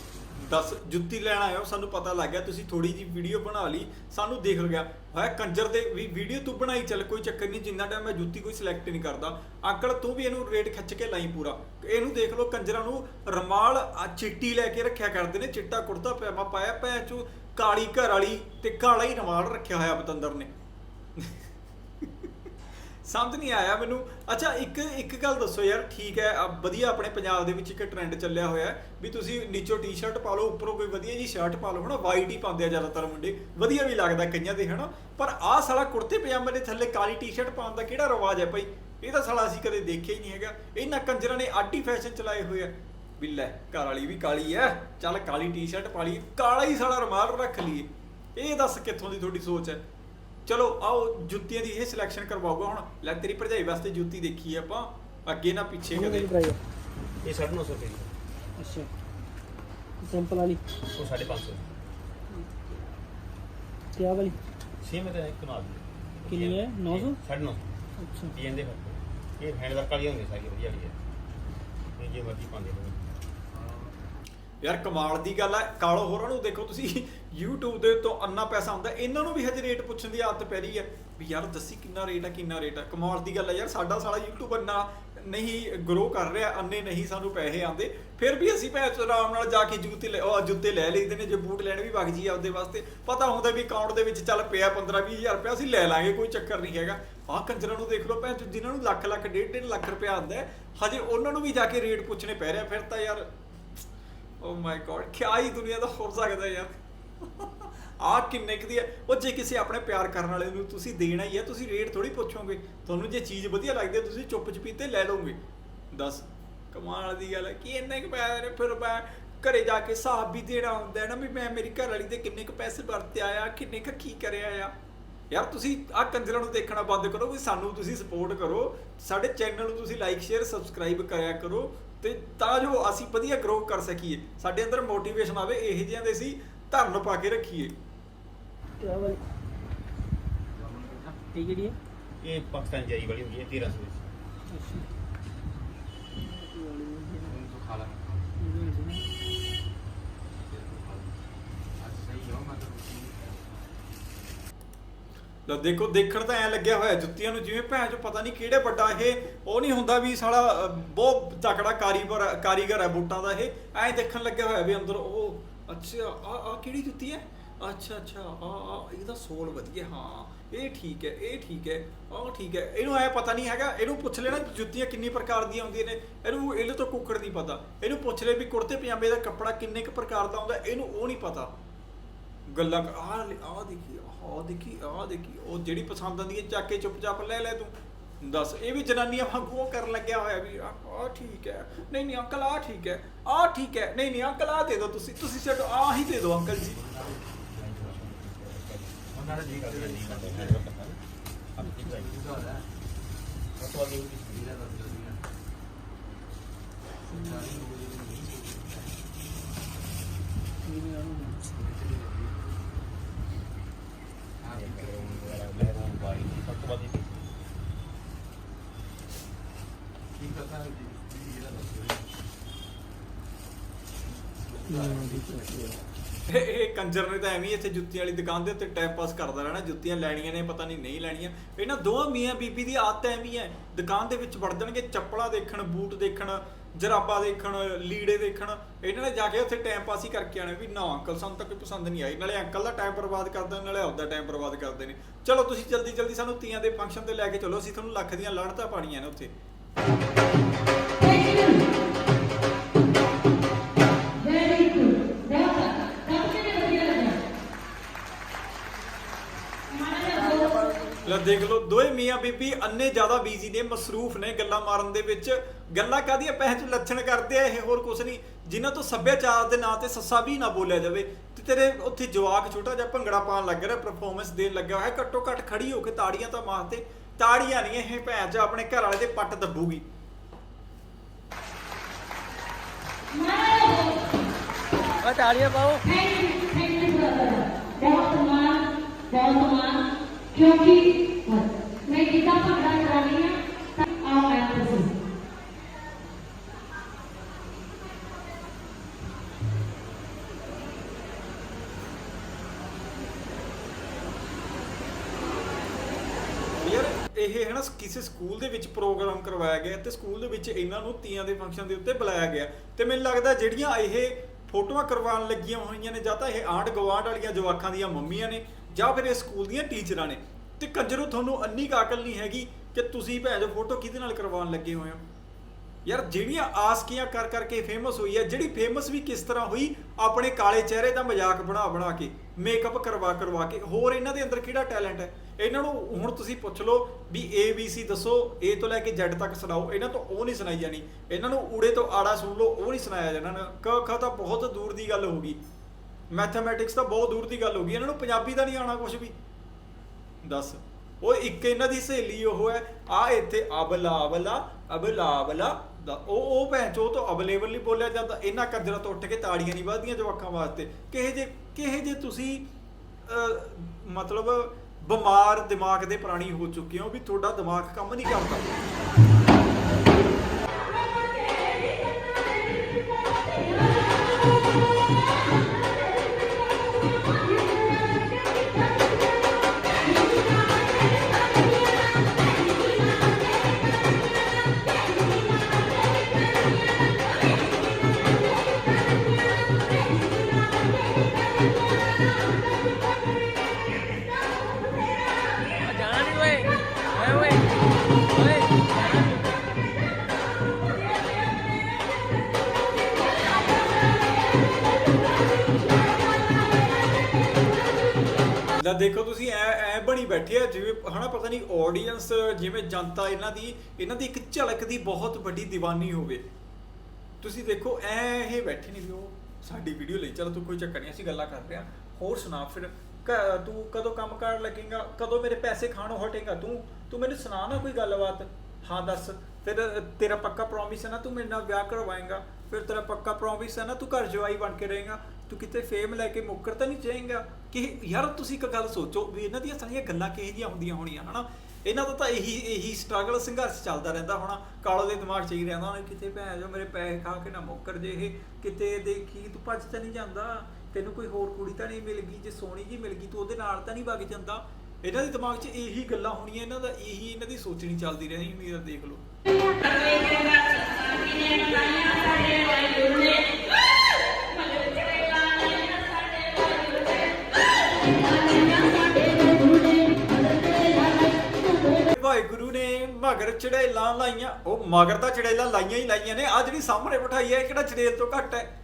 Speaker 1: ਦੱਸ ਜੁੱਤੀ ਲੈਣ ਆਇਓ, ਸਾਨੂੰ ਪਤਾ ਲੱਗ ਗਿਆ, ਤੁਸੀਂ ਥੋੜੀ ਜੀ ਵੀਡੀਓ ਬਣਾ ਲਈ, ਸਾਨੂੰ ਦੇਖ ਗਿਆ। ਹੋਇਆ ਕੰਜਰ ਦੇ ਵੀ ਵੀਡੀਓ ਤੂੰ ਬਣਾਈ ਚੱਲ, ਕੋਈ ਚੱਕਰ ਨਹੀਂ, ਜਿੰਨਾ ਟਾਈਮ ਮੈਂ ਜੁੱਤੀ ਕੋਈ ਸਿਲੈਕਟ ਨਹੀਂ ਕਰਦਾ। ਅੰਕਲ, ਤੂੰ ਵੀ ਇਹਨੂੰ ਰੇਟ ਖਿੱਚ ਕੇ ਲਾਈ ਪੂਰਾ। ਇਹਨੂੰ ਦੇਖ ਲਓ, ਕੰਜਰਾਂ ਨੂੰ ਰਮਾਲ ਚਿੱਟੀ ਲੈ ਕੇ ਰੱਖਿਆ ਕਰਦੇ ਨੇ, ਚਿੱਟਾ ਕੁੜਤਾ, ਪਜਾਮਾ ਪਾਇਆ, ਭੈਣ ਚੋ ਕਾਲੀ ਘਰ ਵਾਲੀ ਤੇ ਕਾਲਾ ਹੀ ਰਮਾਲ ਰੱਖਿਆ ਹੋਇਆ ਬਤੰਦਰ ਨੇ। ਸਮਝ ਨਹੀਂ ਆਇਆ ਮੈਨੂੰ। ਅੱਛਾ, ਇੱਕ ਇੱਕ ਗੱਲ ਦੱਸੋ ਯਾਰ, ਠੀਕ ਹੈ ਆ ਵਧੀਆ ਆਪਣੇ ਪੰਜਾਬ ਦੇ ਵਿੱਚ ਇੱਕ ਟ੍ਰੈਂਡ ਚੱਲਿਆ ਹੋਇਆ ਹੈ ਵੀ ਤੁਸੀਂ ਨੀਚੋਂ ਟੀ-ਸ਼ਰਟ ਪਾ ਲਓ, ਉੱਪਰੋਂ ਕੋਈ ਵਧੀਆ ਜੀ ਸ਼ਰਟ ਪਾ ਲਓ, ਹਨਾ ਵਾਈਟ ਹੀ ਪਾਉਂਦੇ ਆ ਜ਼ਿਆਦਾਤਰ ਮੁੰਡੇ। ਵਧੀਆ ਵੀ ਲੱਗਦਾ ਕਈਆਂ ਦੇ, ਹਨਾ। ਪਰ ਆਹ ਸਾਲਾ ਕੁੜਤੇ ਪਜਾਮੇ ਦੇ ਥੱਲੇ ਕਾਲੀ ਟੀ-ਸ਼ਰਟ ਪਾਉਣ ਦਾ ਕਿਹੜਾ ਰਿਵਾਜ ਹੈ ਭਾਈ? ਇਹ ਤਾਂ ਸਾਲਾ ਅਸੀਂ ਕਦੇ ਦੇਖਿਆ ਹੀ ਨਹੀਂ ਹੈਗਾ। ਇਹਨਾਂ ਕੰਜਰਾਂ ਨੇ ਆਡੀ ਫੈਸ਼ਨ ਚਲਾਏ ਹੋਏ ਆ। ਵੀ ਲੈ, ਘਰ ਵਾਲੀ ਵੀ ਕਾਲੀ ਐ। ਚੱਲ ਕਾਲੀ ਟੀ-ਸ਼ਰਟ ਪਾ ਲਈ ਕਾਲਾ ਹੀ ਸਾਲਾ ਰੁਮਾਲ ਰੱਖ ਲਈਏ। ਇਹ ਦੱਸ ਕਿੱਥੋਂ ਦੀ ਤੁਹਾਡੀ ਸੋਚ ਹੈ? ਚਲੋ ਆਓ ਜੁੱਤੀਆਂ ਦੀ ਇਹ ਸਿਲੈਕਸ਼ਨ ਕਰਵਾਊਗਾ। ਹੁਣ ਲੈ ਤੇਰੀ ਭਰਜਾਈ ਵਾਸਤੇ ਜੁੱਤੀ ਦੇਖੀ ਆਪਾਂ। ਅੱਗੇ ਨਾ ਪਿੱਛੇ ਕਦੇ।
Speaker 5: ਇਹ 950 ਰੁਪਏ ਦੀ।
Speaker 3: ਅੱਛਾ। ਸਿੰਪਲ ਵਾਲੀ।
Speaker 5: ਉਹ 550
Speaker 3: ਕੀ ਵਾਲੀ?
Speaker 5: ਸੇਮ ਹੈ ਇੱਕ ਨਾਲ
Speaker 3: ਕਿੰਨੀ ਹੈ? 900
Speaker 5: 950
Speaker 3: ਅੱਛਾ।
Speaker 5: ਇਹ ਇਹਦੇ ਫ਼ਰਕ। ਇਹ ਹੈਂਡ ਵਰਕ ਵਾਲੀ ਹੁੰਦੀ ਸਾਰੀ ਵਧੀਆ ਵਾਲੀ ਹੈ ਇਹ ਜੇ ਮਰਜ਼ੀ ਪਾਉਂਦੇ ਰਹੋ।
Speaker 1: ਯਾਰ ਕਮਾਲ ਦੀ ਗੱਲ ਹੈ ਕਾਲੋ ਹੋਰਾਂ ਨੂੰ ਦੇਖੋ ਤੁਸੀਂ, YouTube ਦੇ ਤੋਂ ਅੰਨਾ ਪੈਸਾ ਆਉਂਦਾ, ਇਹਨਾਂ ਨੂੰ ਵੀ ਹਜੇ ਰੇਟ ਪੁੱਛਣ ਦੀ ਆਦਤ ਪੈ ਰਹੀ ਹੈ ਵੀ ਯਾਰ ਦੱਸੀ ਕਿੰਨਾ ਰੇਟ ਹੈ ਕਿੰਨਾ ਰੇਟ ਹੈ ਕਮਾਲ ਦੀ ਗੱਲ ਹੈ ਯਾਰ, ਸਾਡਾ ਸਾਲਾ YouTube ਅੰਨਾ ਨਹੀਂ ਗਰੋ ਕਰ ਰਿਹਾ, ਅੰਨੇ ਨਹੀਂ ਸਾਨੂੰ ਪੈਸੇ ਆਉਂਦੇ। ਫਿਰ ਵੀ ਅਸੀਂ ਭੈਣ ਚੋਦ ਆਰਾਮ ਨਾਲ ਜਾ ਕੇ ਜੁੱਤੇ ਲੈ ਉਹ ਜੁੱਤੇ ਲੈ ਲਈਦੇ ਨੇ, ਜੇ ਬੂਟ ਲੈਣ ਵੀ ਵਗ ਜੀ ਆਪਦੇ ਵਾਸਤੇ, ਪਤਾ ਹੁੰਦਾ ਵੀ ਅਕਾਊਂਟ ਦੇ ਵਿੱਚ ਚੱਲ ਪਿਆ 15 20000 ਰੁਪਇਆ, ਅਸੀਂ ਲੈ ਲਾਂਗੇ, ਕੋਈ ਚੱਕਰ ਨਹੀਂ ਹੈਗਾ। ਆਹ ਕੰਜਰਾਂ ਨੂੰ ਦੇਖ ਲਓ ਭੈਣ ਚੋਦ, ਜਿਨ੍ਹਾਂ ਨੂੰ ਲੱਖ ਲੱਖ ਡੇਢ ਡੇਢ ਲੱਖ ਰੁਪਇਆ ਆਉਂਦਾ ਹਜੇ ਉਹਨਾਂ ਨੂੰ ਵੀ ਜਾ ਕੇ ਰੇਟ ਪੁੱਛਣੇ ਪੈ ਰਿਹਾ, ਫਿਰ ਤਾਂ ਯਾਰ ਓ ਮਾਈ ਗॉड ਕਿਆ ਹੀ ਦੁਨੀਆ ਦਾ ਹੋ ਸਕਦਾ ਯਾਰ। ਆ ਕਿੰਨੇ ਕੁ ਦੀ ਹੈ। ਉਹ ਜੇ ਕਿਸੇ ਆਪਣੇ ਪਿਆਰ ਕਰਨ ਵਾਲੇ ਨੂੰ ਤੁਸੀਂ ਦੇਣਾ ਹੀ ਹੈ, ਤੁਸੀਂ ਰੇਟ ਥੋੜੀ ਪੁੱਛੋਗੇ। ਤੁਹਾਨੂੰ ਜੇ ਚੀਜ਼ ਵਧੀਆ ਲੱਗਦੀ ਹੈ, ਤੁਸੀਂ ਚੁੱਪ ਚਪੀਤੇ ਲੈ ਲਓਗੇ। ਦੱਸ, ਕਮਾਲ ਦੀ ਗੱਲ ਹੈ। ਕਿ ਇੰਨੇ ਕੁ ਪੈਸੇ ਨੇ? ਫਿਰ ਮੈਂ ਘਰੇ ਜਾ ਕੇ ਹਿਸਾਬ ਵੀ ਦੇਣਾ ਹੁੰਦਾ ਨਾ ਵੀ ਮੈਂ ਮੇਰੀ ਘਰ ਵਾਲੀ ਦੇ ਕਿੰਨੇ ਕੁ ਪੈਸੇ ਵਰਤੇ ਆਇਆ ਕਿੰਨੇ ਕੁ ਕੀ ਕਰਿਆ ਆ। ਯਾਰ ਤੁਸੀਂ ਆ ਕੰਜਰਾਂ ਨੂੰ ਦੇਖਣਾ ਬੰਦ ਕਰੋ ਵੀ ਸਾਨੂੰ ਤੁਸੀਂ ਸਪੋਰਟ ਕਰੋ। ਸਾਡੇ ਚੈਨਲ ਨੂੰ ਤੁਸੀਂ ਲਾਈਕ ਸ਼ੇਅਰ ਸਬਸਕ੍ਰਾਈਬ ਕਰਿਆ ਕਰੋ। ਤੇ ਤਾਂ ਜੋ ਅਸੀਂ ਵਧੀਆ ਗਰੋ ਕਰ ਸਕੀਏ, ਸਾਡੇ ਅੰਦਰ ਮੋਟੀਵੇਸ਼ਨ ਆਵੇ, ਇਹੋ ਜਿਹਿਆਂ ਦੇ ਅਸੀਂ ਧਰਨ ਪਾ ਕੇ ਰੱਖੀਏ।
Speaker 3: ਕੀ ਵਾਲੀ ਇਹ ਕਿਹੜੀ ਹੈ
Speaker 5: ਇਹ ਪਾਕਿਸਤਾਨ ਜਾਈ ਵਾਲੀ ਹੁੰਦੀ ਹੈ 1300 ਦੀ
Speaker 3: ਅੱਛਾ
Speaker 2: ਖਾ ਲਾ
Speaker 1: ਲਓ ਦੇਖੋ, ਦੇਖਣ ਤਾਂ ਐ ਲੱਗਿਆ ਹੋਇਆ, ਜੁੱਤੀਆਂ ਨੂੰ ਜਿਵੇਂ ਭੈਣ ਚੋ ਪਤਾ ਨਹੀਂ ਕਿਹੜੇ ਵੱਡਾ ਇਹ, ਉਹ ਨਹੀਂ ਹੁੰਦਾ ਵੀ ਸਾਲਾ ਬਹੁਤ ਤਕੜਾ ਕਾਰੀਗਰ ਕਾਰੀਗਰ ਹੈ ਬੂਟਾਂ ਦਾ ਇਹ। ਐ ਦੇਖਣ ਲੱਗਿਆ ਹੋਇਆ ਵੀ ਅੰਦਰ ਉਹ, ਅੱਛਾ ਆ ਆ ਕਿਹੜੀ ਜੁੱਤੀ ਹੈ? ਅੱਛਾ ਅੱਛਾ ਆ ਆ ਇਹਦਾ ਸੋਲ ਵਧੀਆ, ਹਾਂ, ਇਹ ਠੀਕ ਹੈ, ਇਹ ਠੀਕ ਹੈ, ਆਹ ਠੀਕ ਹੈ। ਇਹਨੂੰ ਐ ਪਤਾ ਨਹੀਂ ਹੈਗਾ, ਇਹਨੂੰ ਪੁੱਛ ਲੈਣਾ ਜੁੱਤੀਆਂ ਕਿੰਨੀ ਪ੍ਰਕਾਰ ਦੀਆਂ ਹੁੰਦੀਆਂ ਨੇ। ਇਹਨੂੰ ਇਹਦੇ ਤੋਂ ਕੁੱਕੜ ਨਹੀਂ ਪਤਾ। ਇਹਨੂੰ ਪੁੱਛ ਲੈ ਵੀ ਕੁੜਤੇ ਪਜਾਮੇ ਦਾ ਕੱਪੜਾ ਕਿੰਨੇ ਕੁ ਪ੍ਰਕਾਰ ਦਾ ਹੁੰਦਾ, ਇਹਨੂੰ ਉਹ ਨਹੀਂ ਪਤਾ। ਗੱਲਾਂ ਆ ਆ ਦੇਖੀ ਆ ਦੇਖੀ ਆ ਦੇਖੀ ਉਹ ਜਿਹੜੀ ਪਸੰਦ ਆਉਂਦੀ ਹੈ ਚੱਕ ਕੇ ਚੁੱਪਚਾਪ ਲੈ ਲੈ ਤੂੰ। ਦੱਸ ਇਹ ਵੀ ਜਨਾਨੀਆਂ ਵਾਂਗੂ ਉਹ ਕਰਨ ਲੱਗਿਆ ਹੋਇਆ ਵੀ ਆਹ ਠੀਕ ਹੈ। ਨਹੀਂ ਨਹੀਂ ਅੰਕਲ ਆ ਠੀਕ ਹੈ। ਆ ਠੀਕ ਹੈ। ਨਹੀਂ ਨਹੀਂ ਅੰਕਲ ਆ ਦੇ ਦਿਓ ਤੁਸੀਂ ਤੁਸੀਂ ਛੱਡੋ ਆ ਹੀ ਦੇ ਦਿਓ ਅੰਕਲ ਜੀ।
Speaker 5: ਉਹਨਾਂ ਦਾ ਜੀ ਕਰਦਾ ਜੀ। ਕਰਦਾ ਹੈਂਡ ਵਰਕ ਕਰਦਾ ਆਪ ਕੀ ਚਾਹੀਏ ਉਹ ਤੋਂ ਅਗੇ ਸਭ ਤੋਂ ਵੱਧ ਇਹ
Speaker 1: ਕੰਜਰ ਨੇ ਤਾਂ ਐਵੇਂ ਹੀ ਇੱਥੇ ਜੁੱਤੀਆਂ ਵਾਲੀ ਦੁਕਾਨ ਦੇ ਉੱਤੇ ਟਾਈਮ ਪਾਸ ਕਰਦਾ ਰਹਿਣਾ, ਜੁੱਤੀਆਂ ਲੈਣੀਆਂ ਨੇ, ਪਤਾ ਨਹੀਂ ਨਹੀਂ ਲੈਣੀਆਂ। ਇਹਨਾਂ ਦੋਵਾਂ ਮੀਆਂ ਬੀਬੀ ਦੀ ਆਦਤ ਐਵੇਂ ਹੈ। ਦੁਕਾਨ ਦੇ ਵਿੱਚ ਵੜ ਜਾਣਗੇ, ਚੱਪਲਾਂ ਦੇਖਣ, ਬੂਟ ਦੇਖਣ ਜਰਾਬਾ ਦੇਖਣ, ਲੀੜੇ ਦੇਖਣ, ਇਹਨਾਂ ਨੇ ਜਾ ਕੇ ਉੱਥੇ ਟਾਈਮ ਪਾਸ ਹੀ ਕਰਕੇ ਆਣਾ ਵੀ ਨਾ, ਅੰਕਲ ਸਾਨੂੰ ਤਾਂ ਕੋਈ ਪਸੰਦ ਨਹੀਂ ਆਈ। ਨਾਲੇ ਅੰਕਲ ਦਾ ਟਾਈਮ ਬਰਬਾਦ ਕਰਦੇ ਨੇ, ਨਾਲੇ ਆਪਦਾ ਟਾਈਮ ਬਰਬਾਦ ਕਰਦੇ ਨੇ। ਚਲੋ ਤੁਸੀਂ ਜਲਦੀ ਜਲਦੀ ਸਾਨੂੰ ਤੀਆਂ ਦੇ ਫੰਕਸ਼ਨ ਤੇ ਲੈ ਕੇ ਚਲੋ, ਅਸੀਂ ਤੁਹਾਨੂੰ ਲੱਖ ਦੀਆਂ ਲਾਹਣਤਾਂ ਪਾਣੀਆਂ ਨੇ ਉੱਥੇ। ਦੇਖ ਲਓ ਦੋਏ ਮੀਆਂ ਬੀਬੀ ਅੰਨੇ ਜ਼ਿਆਦਾ ਬੀਜ਼ੀ ਨੇ ਮਸਰੂਫ ਨੇ ਗੱਲਾਂ ਮਾਰਨ ਦੇ ਵਿੱਚ। ਗੱਲਾਂ ਕਾਦੀਆਂ ਪੈਸੇ ਚ ਲੱਛਣ ਕਰਦੇ ਆ ਇਹ ਹੋਰ ਕੁਛ ਨਹੀਂ। ਜਿਨ੍ਹਾਂ ਤੋਂ ਸੱਭਿਆਚਾਰ ਦੇ ਨਾਂ ਤੇ ਸੱਸਾ ਵੀ ਨਾ ਬੋਲਿਆ ਜਾਵੇ ਤੇ ਤੇਰੇ ਉੱਥੇ ਜਵਾਕ ਛੋਟਾ ਜਿਹਾ ਭੰਗੜਾ ਪਾਉਣ ਲੱਗ ਰਿਹਾ ਪਰਫਾਰਮੈਂਸ ਦੇਣ ਲੱਗਾ ਹੋਇਆ ਘੱਟੋ ਘੱਟ ਖੜੀ ਹੋ ਕੇ ਤਾੜੀਆਂ ਤਾਂ ਮਾਰਦੇ ਤਾੜੀਆਂ ਨਹੀਂ ਇਹ ਭੈਣ ਚ ਆਪਣੇ ਘਰ ਵਾਲੇ ਦੇ ਪੱਟ ਦੱਬੂਗੀ।
Speaker 3: ਆ ਤਾੜੀਆਂ ਪਾਓ.
Speaker 4: ਬਹੁਤ ਮਾਣ ਬਹੁਤ ਕਿਉਂਕਿ ਮੈਂ ਕਿਤਾ ਭੰਗੜਾ ਕਰਾਨੀ ਆ ਤਾਂ ਆਓ ਮੈਂ ਤੁਸੀਂ
Speaker 1: ਯਾਰ, ਇਹ ਹੈ ਨਾ, ਕਿਸੇ ਸਕੂਲ ਦੇ ਵਿੱਚ ਪ੍ਰੋਗਰਾਮ ਕਰਵਾਇਆ ਗਿਆ ਤੇ ਸਕੂਲ ਦੇ ਵਿੱਚ ਇਹਨਾਂ ਨੂੰ ਤੀਆਂ ਦੇ ਫੰਕਸ਼ਨ ਦੇ ਉੱਤੇ ਬੁਲਾਇਆ ਗਿਆ। ਤੇ ਮੈਨੂੰ ਲੱਗਦਾ ਜਿਹੜੀਆਂ ਇਹ ਫੋਟੋਆਂ ਕਰਵਾਉਣ ਲੱਗੀਆਂ ਹੋਈਆਂ ਨੇ, ਜਾਂ ਤਾਂ ਇਹ ਆਂਢ ਗਵਾਂਡ ਵਾਲੀਆਂ ਜਵਾਕਾਂ ਦੀਆਂ ਮੰਮੀਆਂ ਨੇ, ਜਾਂ ਫਿਰ ਇਹ ਸਕੂਲ ਦੀਆਂ ਟੀਚਰਾਂ ਨੇ ਤੇ ਕੰਜਰੋ ਤੁਹਾਨੂੰ ਅੰਨੀ ਕਾਕਲ ਨਹੀਂ ਹੈਗੀ ਕਿ ਤੁਸੀਂ ਭੈਣ ਜੋ ਫੋਟੋ ਕਿਹਦੇ ਨਾਲ ਕਰਵਾਉਣ ਲੱਗੇ ਹੋਏ ਹੋ। ਯਾਰ ਜਿਹੜੀਆਂ ਆਸਕੀਆਂ ਕਰ ਕਰਕੇ ਫੇਮਸ ਹੋਈ ਹੈ ਜਿਹੜੀ ਫੇਮਸ ਵੀ ਕਿਸ ਤਰ੍ਹਾਂ ਹੋਈ, ਆਪਣੇ ਕਾਲੇ ਚਿਹਰੇ ਦਾ ਮਜ਼ਾਕ ਬਣਾ ਬਣਾ ਕੇ ਮੇਕਅਪ ਕਰਵਾ ਕਰਵਾ ਕੇ, ਹੋਰ ਇਹਨਾਂ ਦੇ ਅੰਦਰ ਕਿਹੜਾ ਟੈਲੈਂਟ ਹੈ? ਇਹਨਾਂ ਨੂੰ ਹੁਣ ਤੁਸੀਂ ਪੁੱਛ ਲਓ ਵੀ ਏ ਬੀ ਸੀ ਦੱਸੋ ਏ ਤੋਂ ਲੈ ਕੇ Z ਤੱਕ ਸੁਣਾਓ, ਇਹਨਾਂ ਤੋਂ ਉਹ ਨਹੀਂ ਸੁਣਾਈ ਜਾਣੀ। ਇਹਨਾਂ ਨੂੰ ਊੜੇ ਤੋਂ ਆੜਾ ਸੁਣ ਲਓ, ਉਹ ਨਹੀਂ ਸੁਣਾਇਆ ਜਾਣਾ। ਕ, ਖ ਤਾਂ ਬਹੁਤ ਦੂਰ ਦੀ ਗੱਲ ਹੋ ਗਈ। ਮੈਥਮੈਟਿਕਸ ਤਾਂ ਬਹੁਤ ਦੂਰ ਦੀ ਗੱਲ ਹੋ ਗਈ। ਇਹਨਾਂ ਨੂੰ ਪੰਜਾਬੀ ਦਾ ਨਹੀਂ ਆਉਣਾ ਕੁਝ ਵੀ। ਦੱਸ। ਉਹ ਇੱਕ ਇਹਨਾਂ ਦੀ ਸਹੇਲੀ ਉਹ ਹੈ, ਆ ਇੱਥੇ ਅਬਲਾ ਅਬਲਾ ਅਬਲਾ ਅਬਲਾ ਦਾ। ਉਹ ਉਹ ਭੈਣ ਚੋ ਤੋਂ ਅਵੇਲੇਬਲ ਨਹੀਂ ਬੋਲਿਆ ਜਾਂਦਾ। ਇਹਨਾਂ ਕੰਜਰਾਂ ਤੋਂ ਉੱਠ ਕੇ ਤਾੜੀਆਂ ਨਹੀਂ ਵੱਧਦੀਆਂ ਜਵਾਕਾਂ ਵਾਸਤੇ। ਕਿਹੇ ਜੇ ਕਿਹੇ ਜੇ ਤੁਸੀਂ ਮਤਲਬ ਬਿਮਾਰ ਦਿਮਾਗ ਦੇ ਪ੍ਰਾਣੀ ਹੋ ਚੁੱਕੇ ਹੋ ਵੀ ਤੁਹਾਡਾ ਦਿਮਾਗ ਕੰਮ ਨਹੀਂ ਕਰਦਾ? ਦੇਖੋ ਤੁਸੀਂ ਐ ਐ ਬਣੀ ਬੈਠੇ ਆ, ਜਿਵੇਂ ਹਨਾ ਪਤਾ ਨਹੀਂ ਆਡੀਅנס ਜਿਵੇਂ ਜਨਤਾ ਇਹਨਾਂ ਦੀ ਇਹਨਾਂ ਦੀ ਇੱਕ ਝਲਕ ਦੀ ਬਹੁਤ ਵੱਡੀ دیਵਾਨੀ ਹੋਵੇ। ਤੁਸੀਂ ਦੇਖੋ, ਐ ਇਹ ਬੈਠੇ ਨਹੀਂ ਵੀ ਉਹ ਸਾਡੀ ਵੀਡੀਓ ਲਈ, ਚੱਲ ਤੂੰ ਕੋਈ ਚੱਕਰ ਨਹੀਂ ਅਸੀਂ ਗੱਲਾਂ ਕਰ ਰਹੇ ਆ। ਹੋਰ ਸੁਣਾ ਫਿਰ ਤੂੰ ਕਦੋਂ ਕੰਮ ਕਰ ਲੱਗੇਗਾ, ਕਦੋਂ ਮੇਰੇ ਪੈਸੇ ਖਾਣੋਂ ਹਟੇਗਾ ਤੂੰ? ਤੂੰ ਮੈਨੂੰ ਸੁਣਾ ਨਾ ਕੋਈ ਗੱਲਬਾਤ। ਹਾਂ, ਦੱਸ। ਫਿਰ ਤੇਰਾ ਪੱਕਾ ਪ੍ਰੋਮਿਸ ਹੈ ਨਾ ਤੂੰ ਮੇਰੇ ਨਾਲ ਵਿਆਹ ਕਰਵਾਏਗਾ। ਫਿਰ ਤੇਰਾ ਪੱਕਾ ਪ੍ਰੋਮਿਸ ਹੈ ਨਾ ਤੂੰ ਘਰ ਜਵਾਈ ਬਣ ਕੇ ਰਹੇਗਾ। ਤੂੰ ਕਿਤੇ ਫੇਮ ਲੈ ਕੇ ਮੁੱਕਰ ਤਾਂ ਨਹੀਂ ਜਾਏਗਾ? ਕਿ ਯਾਰ ਤੁਸੀਂ ਇੱਕ ਗੱਲ ਸੋਚੋ ਵੀ ਇਹਨਾਂ ਦੀਆਂ ਸਾਰੀਆਂ ਗੱਲਾਂ ਕਿਹੋ ਜਿਹੀਆਂ ਹੁੰਦੀਆਂ ਹੋਣੀਆਂ, ਹਨਾ? ਇਹਨਾਂ ਦਾ ਤਾਂ ਇਹੀ ਇਹੀ ਸਟਰਗਲ ਸੰਘਰਸ਼ ਚੱਲਦਾ ਰਹਿੰਦਾ ਹੋਣਾ। ਕਾਲੋ ਦੇ ਦਿਮਾਗ 'ਚ ਹੀ ਰਹਿੰਦਾ ਹੋਣਾ ਕਿਤੇ ਭੈਣ ਜੋ ਮੇਰੇ ਪੈਸੇ ਖਾ ਕੇ ਨਾ ਮੁੱਕਰ ਜੇ ਇਹ। ਕਿਤੇ ਦੇਖੀ ਤੂੰ ਭੱਜ ਤਾਂ ਨਹੀਂ ਜਾਂਦਾ। ਤੈਨੂੰ ਕੋਈ ਹੋਰ ਕੁੜੀ ਤਾਂ ਨਹੀਂ ਮਿਲ ਗਈ, ਜੇ ਸੋਹਣੀ ਜੀ ਮਿਲ ਗਈ, ਤੂੰ ਉਹਦੇ ਨਾਲ ਤਾਂ ਨਹੀਂ ਵਗ ਜਾਂਦਾ। ਇਹਨਾਂ ਦੇ ਦਿਮਾਗ 'ਚ ਇਹੀ ਗੱਲਾਂ ਹੋਣੀਆਂ, ਇਹਨਾਂ ਦਾ ਇਹੀ ਇਹਨਾਂ ਦੀ ਸੋਚਣੀ ਚੱਲਦੀ ਰਹਿਣੀ, ਮੇਰਾ ਦੇਖ ਲਓ। ਵਾਹਿਗੁਰੂ ਨੇ ਮਗਰ ਚੜੇਲਾਂ ਲਾਈਆਂ। ਉਹ ਮਗਰ ਤਾਂ ਚੜੇਲਾਂ ਲਾਈਆਂ ਹੀ ਲਾਈਆਂ ਨੇ। ਆ ਜਿਹੜੀ ਸਾਹਮਣੇ ਬਿਠਾਈ ਹੈ। ਇਹ ਕਿਹੜਾ ਚੜੇਲ ਤੋਂ ਘੱਟ ਹੈ?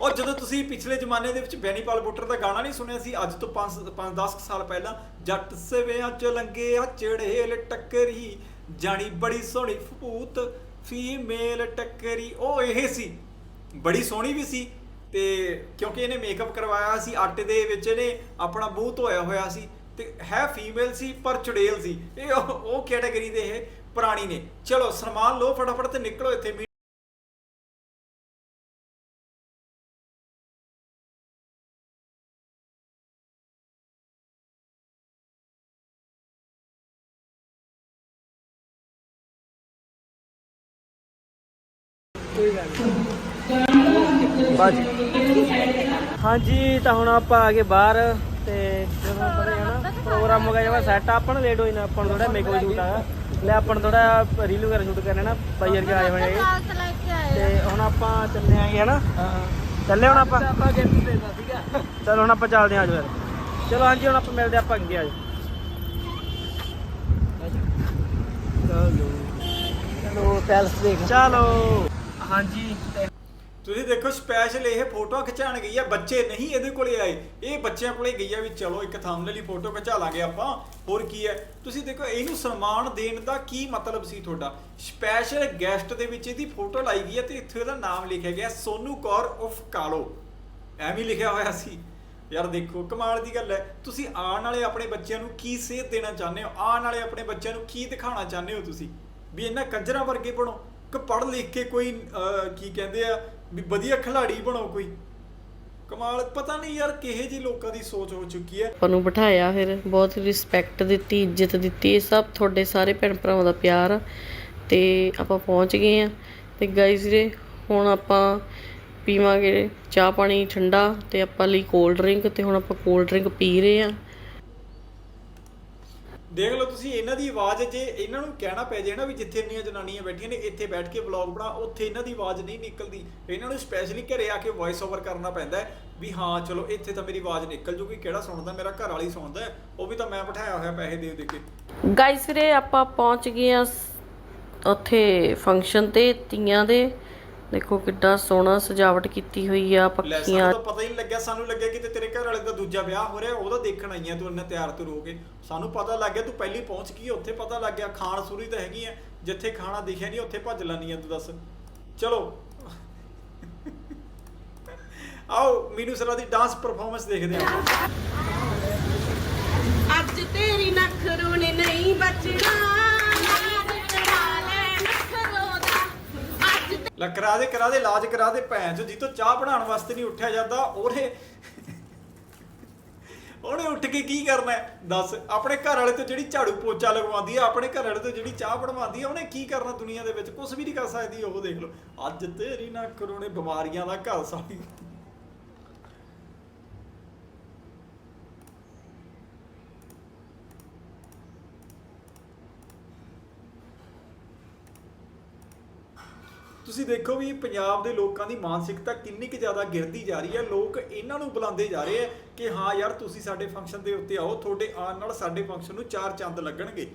Speaker 1: ਉਹ ਜਦੋਂ ਤੁਸੀਂ ਪਿਛਲੇ ਜ਼ਮਾਨੇ ਦੇ ਵਿੱਚ ਬੈਨੀਪਾਲ ਬੁੱਟਰ ਦਾ ਗਾਣਾ ਨਹੀਂ ਸੁਣਿਆ ਸੀ, ਅੱਜ ਤੋਂ 5 5-10 ਸਾਲ ਪਹਿਲਾਂ, ਜੱਟ ਸਵੇਆਂ ਚ ਲੰਗੇ ਆ ਚੜੇਲ ਟੱਕਰੀ, ਜਾਣੀ ਬੜੀ ਸੋਹਣੀ ਫਪੂਤ, ਫੀਮੇਲ ਟੱਕਰੀ। ਉਹ ਇਹ ਸੀ। ਬੜੀ ਸੋਹਣੀ ਵੀ ਸੀ ਤੇ ਕਿਉਂਕਿ ਇਹਨੇ ਮੇਕਅਪ ਕਰਵਾਇਆ ਸੀ, ਆਟੇ ਦੇ ਵਿੱਚ ਇਹਨੇ ਆਪਣਾ ਮੂੰਹ ਧੋਇਆ ਹੋਇਆ ਸੀ। ਤੇ ਹੈ ਫੀਮੇਲ ਸੀ, ਪਰ ਚੁੜੇਲ ਸੀ। ਇਹ ਉਹ- ਕੈਟਾਗਰੀ ਦੇ ਇਹ ਪ੍ਰਾਣੀ ਨੇ। ਚਲੋ, ਸਨਮਾਨ ਲੋ ਫਟਾਫਟ ਤੇ ਨਿਕਲੋ ਇੱਥੇ ਮੀ-
Speaker 3: ਹਾਂਜੀ, ਤਾਂ ਹੁਣ ਆਪਾਂ ਆ ਗਏ ਬਾਹਰ ਤੇ ਜਦੋਂ ਪਤਾ ਪ੍ਰੋਗਰਾਮ ਹੋ ਗਿਆ ਜਵਾ ਸੈੱਟ ਆਪਾਂ ਨੂੰ ਲੇਟ ਹੋਈ ਨਾ ਆਪਾਂ ਨੂੰ ਥੋੜਾ ਮੇਕਅਪ ਸ਼ੂਟ ਆ। ਲੈ ਆਪਾਂ ਥੋੜਾ ਰੀਲ ਵਗੈਰਾ ਸ਼ੂਟ ਕਰਨੇ ਨਾ ਬਾਈ ਵਰਗੇ ਆਏ ਹੋਏ ਤੇ ਹੁਣ ਆਪਾਂ ਚੱਲੇ ਆਂਗੇ ਹਨਾ? ਚੱਲੇ ਹੁਣ ਆਪਾਂ? ਆਪਾਂ ਗਿਫਟ ਦੇਣਾ ਸੀਗਾ ਚਲੋ ਹੁਣ ਆਪਾਂ ਚੱਲਦੇ ਆਂ ਅੱਜ ਫਿਰ। ਚਲੋ ਹਾਂਜੀ ਹੁਣ ਆਪਾਂ ਮਿਲਦੇ ਆਪਾਂ ਅੱਗੇ ਅੱਜ ਚਲੋ ਚਲੋ ਪੈਲਸ ਦੇਖ। ਚਲੋ। ਹਾਂਜੀ
Speaker 1: ਤੁਸੀਂ ਦੇਖੋ ਸਪੈਸ਼ਲ ਇਹ ਫੋਟੋ ਖਿਚਾਣ ਗਈ ਆ, ਬੱਚੇ ਨਹੀਂ ਇਹਦੇ ਕੋਲੇ ਆਏ। ਇਹ ਬੱਚਿਆਂ ਕੋਲੇ ਗਈ ਆ ਵੀ ਚਲੋ ਇੱਕ ਥੰਬਨੇਲ ਲਈ ਫੋਟੋ ਖਿਚਾ ਲਾਂਗੇ ਆਪਾਂ, ਹੋਰ ਕੀ ਹੈ? ਤੁਸੀਂ ਦੇਖੋ, ਇਹਨੂੰ ਸਨਮਾਨ ਦੇਣ ਦਾ ਕੀ ਮਤਲਬ ਸੀ ਤੁਹਾਡਾ? ਸਪੈਸ਼ਲ ਗੈਸਟ ਦੇ ਵਿੱਚ ਇਹਦੀ ਫੋਟੋ ਲਾਈ ਗਈ ਹੈ ਤੇ ਇੱਥੇ ਇਹਦਾ ਨਾਮ ਲਿਖਿਆ ਗਿਆ, ਸੋਨੂ ਕੌਰ ਉਫ ਕਾਲੋ। ਐਵੇਂ ਲਿਖਿਆ ਹੋਇਆ ਸੀ। ਯਾਰ ਦੇਖੋ, ਕਮਾਲ ਦੀ ਗੱਲ ਹੈ। ਤੁਸੀਂ ਆਉਣ ਵਾਲੇ ਆਪਣੇ ਬੱਚਿਆਂ ਨੂੰ ਕੀ ਸੇਧ ਦੇਣਾ ਚਾਹੁੰਦੇ ਹੋ? ਆਉਣ ਵਾਲੇ ਆਪਣੇ ਬੱਚਿਆਂ ਨੂੰ ਕੀ ਦਿਖਾਉਣਾ ਚਾਹੁੰਦੇ ਹੋ ਤੁਸੀਂ? ਵੀ ਇਹਨਾਂ ਕੰਜਰਾਂ ਵਰਗੇ ਬਣੋ। ਕਿ ਪੜ੍ਹ ਲਿਖ ਕੇ ਕੋਈ ਕੀ ਕਹਿੰਦੇ ਆ ਵੀ ਵਧੀਆ ਖਿਡਾਰੀ ਬਣੋ ਕੋਈ। ਕਮਾਲ, ਪਤਾ ਨਹੀਂ ਯਾਰ ਕਿਹੇ ਜਿਹੇ ਲੋਕਾਂ ਦੀ ਸੋਚ ਹੋ ਚੁੱਕੀ ਹੈ।
Speaker 6: ਆਪਾਂ ਨੂੰ ਬਿਠਾਇਆ ਫਿਰ, ਬਹੁਤ ਰਿਸਪੈਕਟ ਦਿੱਤੀ, ਇੱਜ਼ਤ ਦਿੱਤੀ। ਇਹ ਸਭ ਤੁਹਾਡੇ ਸਾਰੇ ਭੈਣ ਭਰਾਵਾਂ ਦਾ ਪਿਆਰ ਆ। ਤੇ ਆਪਾਂ ਪਹੁੰਚ ਗਏ ਆ ਤੇ ਗਾਇਸ ਜੀ ਹੁਣ ਆਪਾਂ ਪੀਵਾਂਗੇ ਚਾਹ ਪਾਣੀ ਠੰਡਾ ਤੇ ਆਪਾਂ ਲਈ ਕੋਲਡ ਡਰਿੰਕ ਤੇ ਹੁਣ ਆਪਾਂ ਕੋਲਡ ਡਰਿੰਕ ਪੀ ਰਹੇ ਆ
Speaker 1: ਦੇਖ ਲਓ ਤੁਸੀਂ, ਇਹਨਾਂ ਦੀ ਆਵਾਜ਼ ਜੇ ਇਹਨਾਂ ਨੂੰ ਕਹਿਣਾ ਪੈ ਜੇ ਨਾ ਵੀ ਜਿੱਥੇ ਇੰਨੀਆਂ ਜਨਾਨੀਆਂ ਬੈਠੀਆਂ ਨੇ, ਇੱਥੇ ਬੈਠ ਕੇ ਵਲੌਗ ਬਣਾ, ਉੱਥੇ ਇਹਨਾਂ ਦੀ ਆਵਾਜ਼ ਨਹੀਂ ਨਿਕਲਦੀ। ਇਹਨਾਂ ਨੂੰ ਸਪੈਸ਼ਲੀ ਘਰੇ ਆ ਕੇ ਵੌਇਸ ਓਵਰ ਕਰਨਾ ਪੈਂਦਾ ਹੈ ਵੀ ਹਾਂ, ਚਲੋ ਇੱਥੇ ਤਾਂ ਮੇਰੀ ਆਵਾਜ਼ ਨਿਕਲ ਜੂਗੀ, ਕਿਹੜਾ ਸੁਣਦਾ? ਮੇਰਾ ਘਰ ਵਾਲੀ ਸੁਣਦਾ ਉਹ ਵੀ ਤਾਂ ਮੈਂ ਬਿਠਾਇਆ ਹੋਇਆ ਪੈਸੇ ਦੇ ਦੇ ਕੇ।
Speaker 6: ਗਾਇਸ ਵੀਰੇ, ਆਪਾਂ ਪਹੁੰਚ ਗਏ ਆ ਉੱਥੇ ਫੰਕਸ਼ਨ ਤੇ, ਤੀਆਂ ਦੇ। ਦੇਖੋ ਕਿੱਡਾ ਸੋਹਣਾ ਸਜਾਵਟ ਕੀਤੀ ਹੋਈ ਆ
Speaker 1: ਲੈ
Speaker 6: ਪੱਖੀਆਂ
Speaker 1: ਸਾਨੂੰ ਤਾਂ ਪਤਾ ਹੀ ਨਹੀਂ ਲੱਗਿਆ ਸਾਨੂੰ ਲੱਗਿਆ ਕਿ ਤੇਰੇ ਘਰ ਵਾਲੇ ਦਾ ਦੂਜਾ ਵਿਆਹ ਹੋ ਰਿਹਾ ਉਹਦਾ ਦੇਖਣ ਆਈਆਂ ਤੂੰ ਇੰਨਾ ਤਿਆਰ ਤੁਰ ਹੋ ਕੇ। ਸਾਨੂੰ ਪਤਾ ਲੱਗ ਗਿਆ ਤੂੰ ਪਹਿਲੀ ਪਹੁੰਚ ਗਈ ਉੱਥੇ ਪਤਾ ਲੱਗ ਗਿਆ ਖਾਣ ਸੂਰੀ ਤਾਂ ਹੈਗੀ ਆ ਜਿੱਥੇ ਖਾਣਾ ਦਿਖਿਆ ਨਹੀਂ ਉੱਥੇ ਭੱਜ ਲੈਣੀ ਆ ਤੂੰ ਦੱਸ। ਚਲੋ। ਆਓ ਮੀਨੂ ਸਰਾ ਦੀ ਡਾਂਸ ਪਰਫਾਰਮੈਂਸ ਦੇਖਦੇ ਹਾਂ
Speaker 7: ਅੱਜ ਤੇਰੀ ਨਖਰੋ ਨੇ ਨਹੀਂ ਬਚਣਾ। ਲੈ
Speaker 1: ਕਰਾ ਦੇ ਕਰਾ ਦੇ, ਇਲਾਜ ਕਰਾ ਦੇ ਭੈਣ ਜੀ ਤੋਂ ਚਾਹ ਬਣਾਉਣ ਵਾਸਤੇ ਨਹੀਂ ਉੱਠਿਆ ਜਾਂਦਾ, ਉਹਨੇ ਉਹਨੇ ਉੱਠ ਕੇ ਕੀ ਕਰਨਾ ਦੱਸ, ਆਪਣੇ ਘਰ ਵਾਲੇ ਤੋਂ ਜਿਹੜੀ ਝਾੜੂ ਪੋਚਾ ਲਗਵਾਉਂਦੀ ਹੈ ਆਪਣੇ ਘਰ ਵਾਲੇ ਤੋਂ ਜਿਹੜੀ ਚਾਹ ਬਣਵਾਉਂਦੀ ਹੈ ਉਹਨੇ ਕੀ ਕਰਨਾ ਦੁਨੀਆ ਦੇ ਵਿੱਚ? ਕੁਝ ਵੀ ਨਹੀਂ ਕਰ ਸਕਦੀ, ਉਹ ਦੇਖ ਲਓ। ਅੱਜ ਤੇਰੀ ਨਾ ਕਰੋਨੇ ਬਿਮਾਰੀਆਂ ਦਾ ਘਰ ਸਾਡੀ ਤੁਸੀਂ ਦੇਖੋ ਵੀ ਪੰਜਾਬ ਦੇ ਲੋਕਾਂ ਦੀ ਮਾਨਸਿਕਤਾ ਕਿੰਨੀ ਕੁ ਜ਼ਿਆਦਾ ਗਿਰਦੀ ਜਾ ਰਹੀ ਹੈ। ਲੋਕ ਇਹਨਾਂ ਨੂੰ ਬੁਲਾਉਂਦੇ ਜਾ ਰਹੇ ਆ ਕਿ ਹਾਂ ਯਾਰ, ਤੁਸੀਂ ਸਾਡੇ ਫੰਕਸ਼ਨ ਦੇ ਉੱਤੇ ਆਓ, ਤੁਹਾਡੇ ਆਉਣ ਨਾਲ ਸਾਡੇ ਫੰਕਸ਼ਨ ਨੂੰ ਚਾਰ ਚੰਦ ਲੱਗਣਗੇ।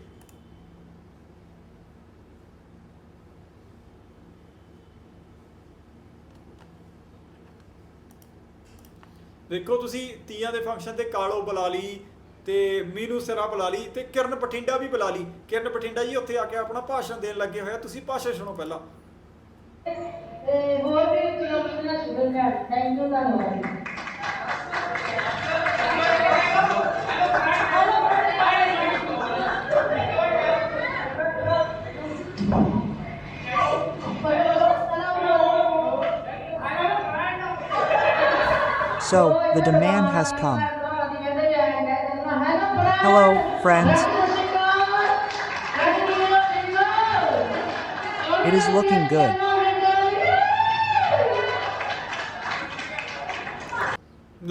Speaker 1: ਦੇਖੋ ਤੁਸੀਂ ਤੀਆਂ ਦੇ ਫੰਕਸ਼ਨ ਤੇ ਕਾਲੋ ਬੁਲਾ ਲਈ ਤੇ ਮੀਨੂ ਸਿਰਾ ਬੁਲਾ ਲਈ ਤੇ ਕਿਰਨ ਬਠਿੰਡਾ ਵੀ ਬੁਲਾ ਲਈ। ਕਿਰਨ ਬਠਿੰਡਾ ਜੀ, ਉੱਥੇ ਆ ਕੇ ਆਪਣਾ ਭਾਸ਼ਣ ਦੇਣ ਲੱਗੇ ਹੋਇਆ ਤੁਸੀਂ ਭਾਸ਼ਣ ਸੁਣੋ ਪਹਿਲਾਂ।
Speaker 8: So the demand has come. Hello, friends. It is looking good.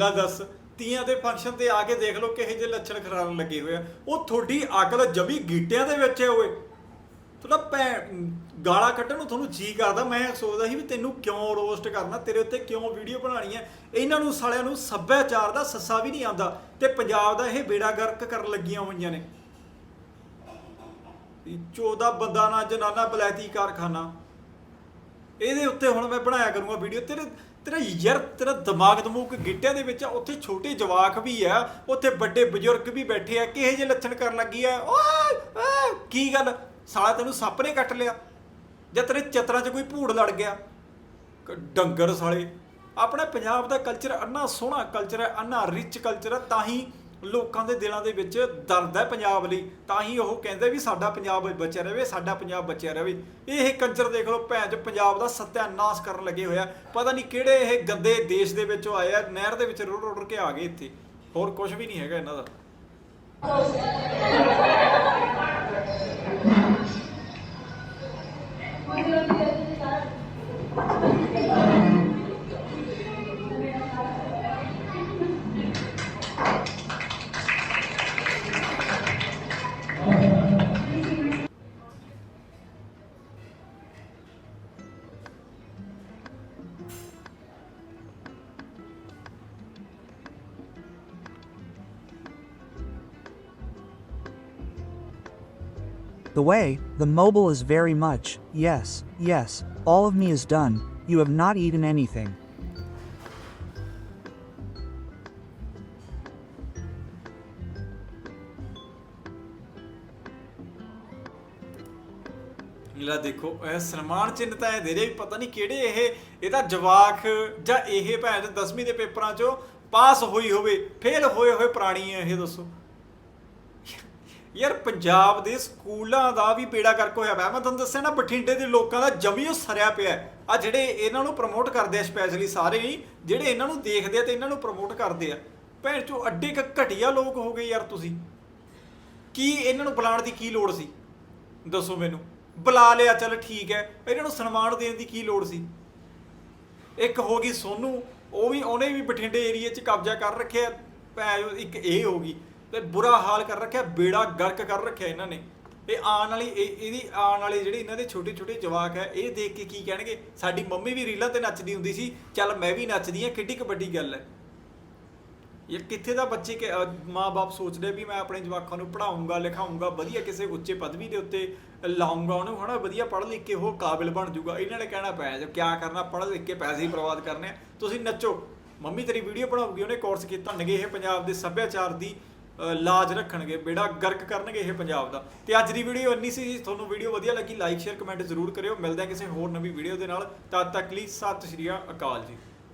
Speaker 1: ਲੈ ਦੱਸ, ਤੀਆਂ ਦੇ ਫੰਕਸ਼ਨ ਤੇ ਆ ਕੇ ਦੇਖ ਲਓ ਕਿਹੋ ਜਿਹੇ ਲੱਛਣ ਖਰਾਰਨ ਲੱਗੇ ਹੋਏ ਆ। ਉਹ ਤੁਹਾਡੀ ਅਕਲ ਜਮੀ ਗੀਟਿਆਂ ਦੇ ਵਿੱਚ ਹੈ ਤੁਹਾਡਾ ਭੈ ਗਾਲਾਂ ਕੱਢਣ ਨੂੰ ਤੁਹਾਨੂੰ ਜੀ ਕਰਦਾ, ਮੈਂ ਸੋਚਦਾ ਸੀ ਵੀ ਤੈਨੂੰ ਕਿਉਂ ਰੋਸਟ ਕਰਨਾ, ਤੇਰੇ ਉੱਤੇ ਕਿਉਂ ਵੀਡੀਓ ਬਣਾਉਣੀ ਹੈ? ਇਹਨਾਂ ਨੂੰ, ਸਾਲਿਆਂ ਨੂੰ ਸੱਭਿਆਚਾਰ ਦਾ ਸੱਸਾ ਵੀ ਨਹੀਂ ਆਉਂਦਾ ਤੇ ਪੰਜਾਬ ਦਾ ਇਹ ਬੇੜਾ ਗਰਕ ਕਰਨ ਲੱਗੀਆਂ ਹੋਈਆਂ ਨੇ। 14 ਬੰਦਾ ਨਾ ਜਨਾਨਾ ਬਲੈਤੀ ਕਾਰਖਾਨਾ। ਇਹਦੇ ਉੱਤੇ ਹੁਣ ਮੈਂ ਬਣਾਇਆ ਕਰੂੰਗਾ ਵੀਡੀਓ ਤੇਰੇ ਤੇਰਾ ਯਾਰ ਤੇਰਾ ਦਿਮਾਗ ਦਮੂਕ ਗਿੱਟਿਆਂ ਦੇ ਵਿੱਚ ਆ ਉੱਥੇ ਛੋਟੇ ਜਵਾਕ ਵੀ ਆ ਉੱਥੇ ਵੱਡੇ ਬਜ਼ੁਰਗ ਵੀ ਬੈਠੇ ਆ ਕਿਹੇ ਜਿਹੇ ਲੱਛਣ ਕਰਨ ਲੱਗੀ ਆ? ਓਏ ਓਏ, ਕੀ ਗੱਲ? ਸਾਲਾ ਤੈਨੂੰ ਸੱਪ ਨੇ ਕੱਟ ਲਿਆ। ਜਾਂ ਤੇਰੇ ਚਤਰਾਂ 'ਚ ਕੋਈ ਭੂੜ ਲੜ ਗਿਆ? ਕ- ਡੰਗਰ ਸਾਲੇ। ਆਪਣਾ ਪੰਜਾਬ ਦਾ ਕਲਚਰ ਅੰਨਾ ਸੋਹਣਾ ਕਲਚਰ ਹੈ ਅੰਨਾ ਰਿਚ ਕਲਚਰ ਹੈ ਤਾਂ ਹੀ ਲੋਕਾਂ ਦੇ ਦਿਲਾਂ ਦੇ ਵਿੱਚ ਦਰਦ ਹੈ ਪੰਜਾਬ ਲਈ, ਤਾਂ ਹੀ ਉਹ ਕਹਿੰਦੇ ਵੀ ਸਾਡਾ ਪੰਜਾਬ ਬਚਿਆ ਰਹੇ, ਸਾਡਾ ਪੰਜਾਬ ਬਚਿਆ ਰਹੇ। ਇਹ ਕੰਜਰ ਦੇਖ ਲਓ, ਭੈਣ ਚ ਪੰਜਾਬ ਦਾ ਸਤਿਆਨਾਸ਼ ਕਰਨ ਲੱਗੇ ਹੋਇਆ ਪਤਾ ਨਹੀਂ ਕਿਹੜੇ ਇਹ ਗੰਦੇ ਦੇਸ਼ ਦੇ ਵਿੱਚੋਂ ਆਏ ਆ, ਨਹਿਰ ਦੇ ਵਿੱਚ ਰੁੜ ਰੁੜ ਕੇ ਆ ਗਏ ਇੱਥੇ। ਹੋਰ ਕੁਝ ਵੀ ਨਹੀਂ ਹੈਗਾ ਇਹਨਾਂ ਦਾ।
Speaker 8: The way, the mobile is very much, yes, yes, all of me is done, you have not eaten anything.
Speaker 1: ਲਾ ਦੇਖੋ ਇਹ ਸਨਮਾਨ ਚਿੰਨ੍ਹ ਤਾਂ ਇਹ ਦੇ ਰਹੇ ਵੀ ਪਤਾ ਨਹੀਂ ਕਿਹੜੇ ਇਹ ਇਹਦਾ ਜਵਾਕ ਜਾਂ ਇਹ ਭੈਣ 10ਵੀਂ ਦੇ ਪੇਪਰਾਂ 'ਚੋਂ ਪਾਸ ਹੋਈ ਹੋਵੇ ਫੇਲ ਹੋਏ ਹੋਏ ਪ੍ਰਾਣੀ ਹੈ ਇਹ ਦੱਸੋ ਯਾਰ ਪੰਜਾਬ ਦੇ ਸਕੂਲਾਂ ਦਾ ਵੀ ਪੇੜਾ ਕਰਕ ਹੋਇਆ ਪਿਆ। ਮੈਂ ਤੁਹਾਨੂੰ ਦੱਸਿਆ ਨਾ, ਬਠਿੰਡੇ ਦੇ ਲੋਕਾਂ ਦਾ ਜਮੀਓ ਸਰਿਆ ਪਿਆ। ਆ ਜਿਹੜੇ ਇਹਨਾਂ ਨੂੰ ਪ੍ਰਮੋਟ ਕਰਦੇ ਆ ਸਪੈਸ਼ਲੀ ਸਾਰੇ ਹੀ, ਜਿਹੜੇ ਇਹਨਾਂ ਨੂੰ ਦੇਖਦੇ ਆ ਤੇ ਇਹਨਾਂ ਨੂੰ ਪ੍ਰਮੋਟ ਕਰਦੇ ਆ। ਭੈਣ ਚੋ ਅੱਡੇ ਕ ਘਟੀਆ ਲੋਕ ਹੋ ਗਏ ਯਾਰ ਤੁਸੀਂ। ਕੀ ਇਹਨਾਂ ਨੂੰ ਬੁਲਾਉਣ ਦੀ ਕੀ ਲੋੜ ਸੀ? ਦੱਸੋ ਮੈਨੂੰ। ਬੁਲਾ ਲਿਆ, ਚੱਲ ਠੀਕ ਹੈ। ਇਹਨਾਂ ਨੂੰ ਸਨਮਾਨ ਦੇਣ ਦੀ ਕੀ ਲੋੜ ਸੀ? ਇੱਕ ਹੋ ਗਈ ਸੋਨੂ, ਉਹ ਵੀ, ਉਹਨੇ ਵੀ ਬਠਿੰਡੇ ਏਰੀਆ 'ਚ ਕਬਜ਼ਾ ਕਰ ਰੱਖਿਆ। ਭੈ ਇੱਕ ਇਹ ਹੋ ਗਈ। ਤੇ ਬੁਰਾ ਹਾਲ ਕਰ ਰੱਖਿਆ, ਬੇੜਾ ਗਰਕ ਕਰ ਰੱਖਿਆ ਇਹਨਾਂ ਨੇ। ਇਹ ਆਉਣ ਵਾਲੀ, ਇਹ- ਇਹਦੀ ਆਉਣ ਵਾਲੀ ਜਿਹੜੀ ਇਹਨਾਂ ਦੇ ਛੋਟੇ ਛੋਟੇ ਜਵਾਕ ਹੈ, ਇਹ ਦੇਖ ਕੇ ਕੀ ਕਹਿਣਗੇ? ਸਾਡੀ ਮੰਮੀ ਵੀ ਰੀਲਾਂ ਤੇ ਨੱਚਦੀ ਹੁੰਦੀ ਸੀ, ਚੱਲ ਮੈਂ ਵੀ ਨੱਚਦੀ ਆ ਕਿੱਡੀ ਕੁ ਵੱਡੀ ਗੱਲ ਹੈ। ਇਹ ਕਿੱਥੇ ਦਾ ਬੱਚੇ ਕੇ ਮਾਪੇ ਸੋਚਦੇ ਵੀ ਮੈਂ ਆਪਣੇ ਜਵਾਕਾਂ ਨੂੰ ਪੜਾਉਂਗਾ ਲਿਖਾਉਂਗਾ ਵਧੀਆ ਕਿਸੇ ਉੱਚੇ ਪਦਵੀ ਦੇ ਉੱਤੇ ਲਾਉਂਗਾ ਉਹਨੂੰ ਹਨਾ ਵਧੀਆ ਪੜ੍ਹ ਲਿਖ ਕੇ ਉਹ ਕਾਬਿਲ ਬਣ ਜਾਊਗਾ। ਇਹਨਾਂ ਨੇ ਕਹਿਣਾ ਪਿਆ ਜੋ ਕਿਆ ਕਰਨਾ ਪੜ੍ਹ ਲਿਖ ਕੇ ਪੈਸੇ ਹੀ ਬਰਬਾਦ ਕਰਨੇ ਤੁਸੀਂ ਨੱਚੋ। ਮੰਮੀ ਤੇਰੀ ਵੀਡੀਓ ਬਣਾਉਗੀ ਉਹਨੇ ਕੋਰਸ ਕੀਤਾ ਨਗੇ ਇਹ ਪੰਜਾਬ ਦੇ ਸੱਭਿਆਚਾਰ ਦੀ ਲਾਜ ਰੱਖਣਗੇ, ਬੇੜਾ ਗਰਕ ਕਰਨਗੇ ਇਹ ਪੰਜਾਬ ਦਾ। ਤੇ ਅੱਜ ਦੀ ਵੀਡੀਓ ਇੰਨੀ ਸੀ, ਤੁਹਾਨੂੰ ਵੀਡੀਓ ਵਧੀਆ ਲੱਗੀ ਲਾਈਕ ਸ਼ੇਅਰ ਕਮੈਂਟ ਜ਼ਰੂਰ ਕਰਿਓ। ਮਿਲਦੇ ਹਾਂ ਕਿਸੇ ਹੋਰ ਨਵੀਂ ਵੀਡੀਓ ਦੇ ਨਾਲ। ਤਦ ਤੱਕ ਲਈ ਸਤਿ ਸ਼੍ਰੀ ਅਕਾਲ ਜੀ।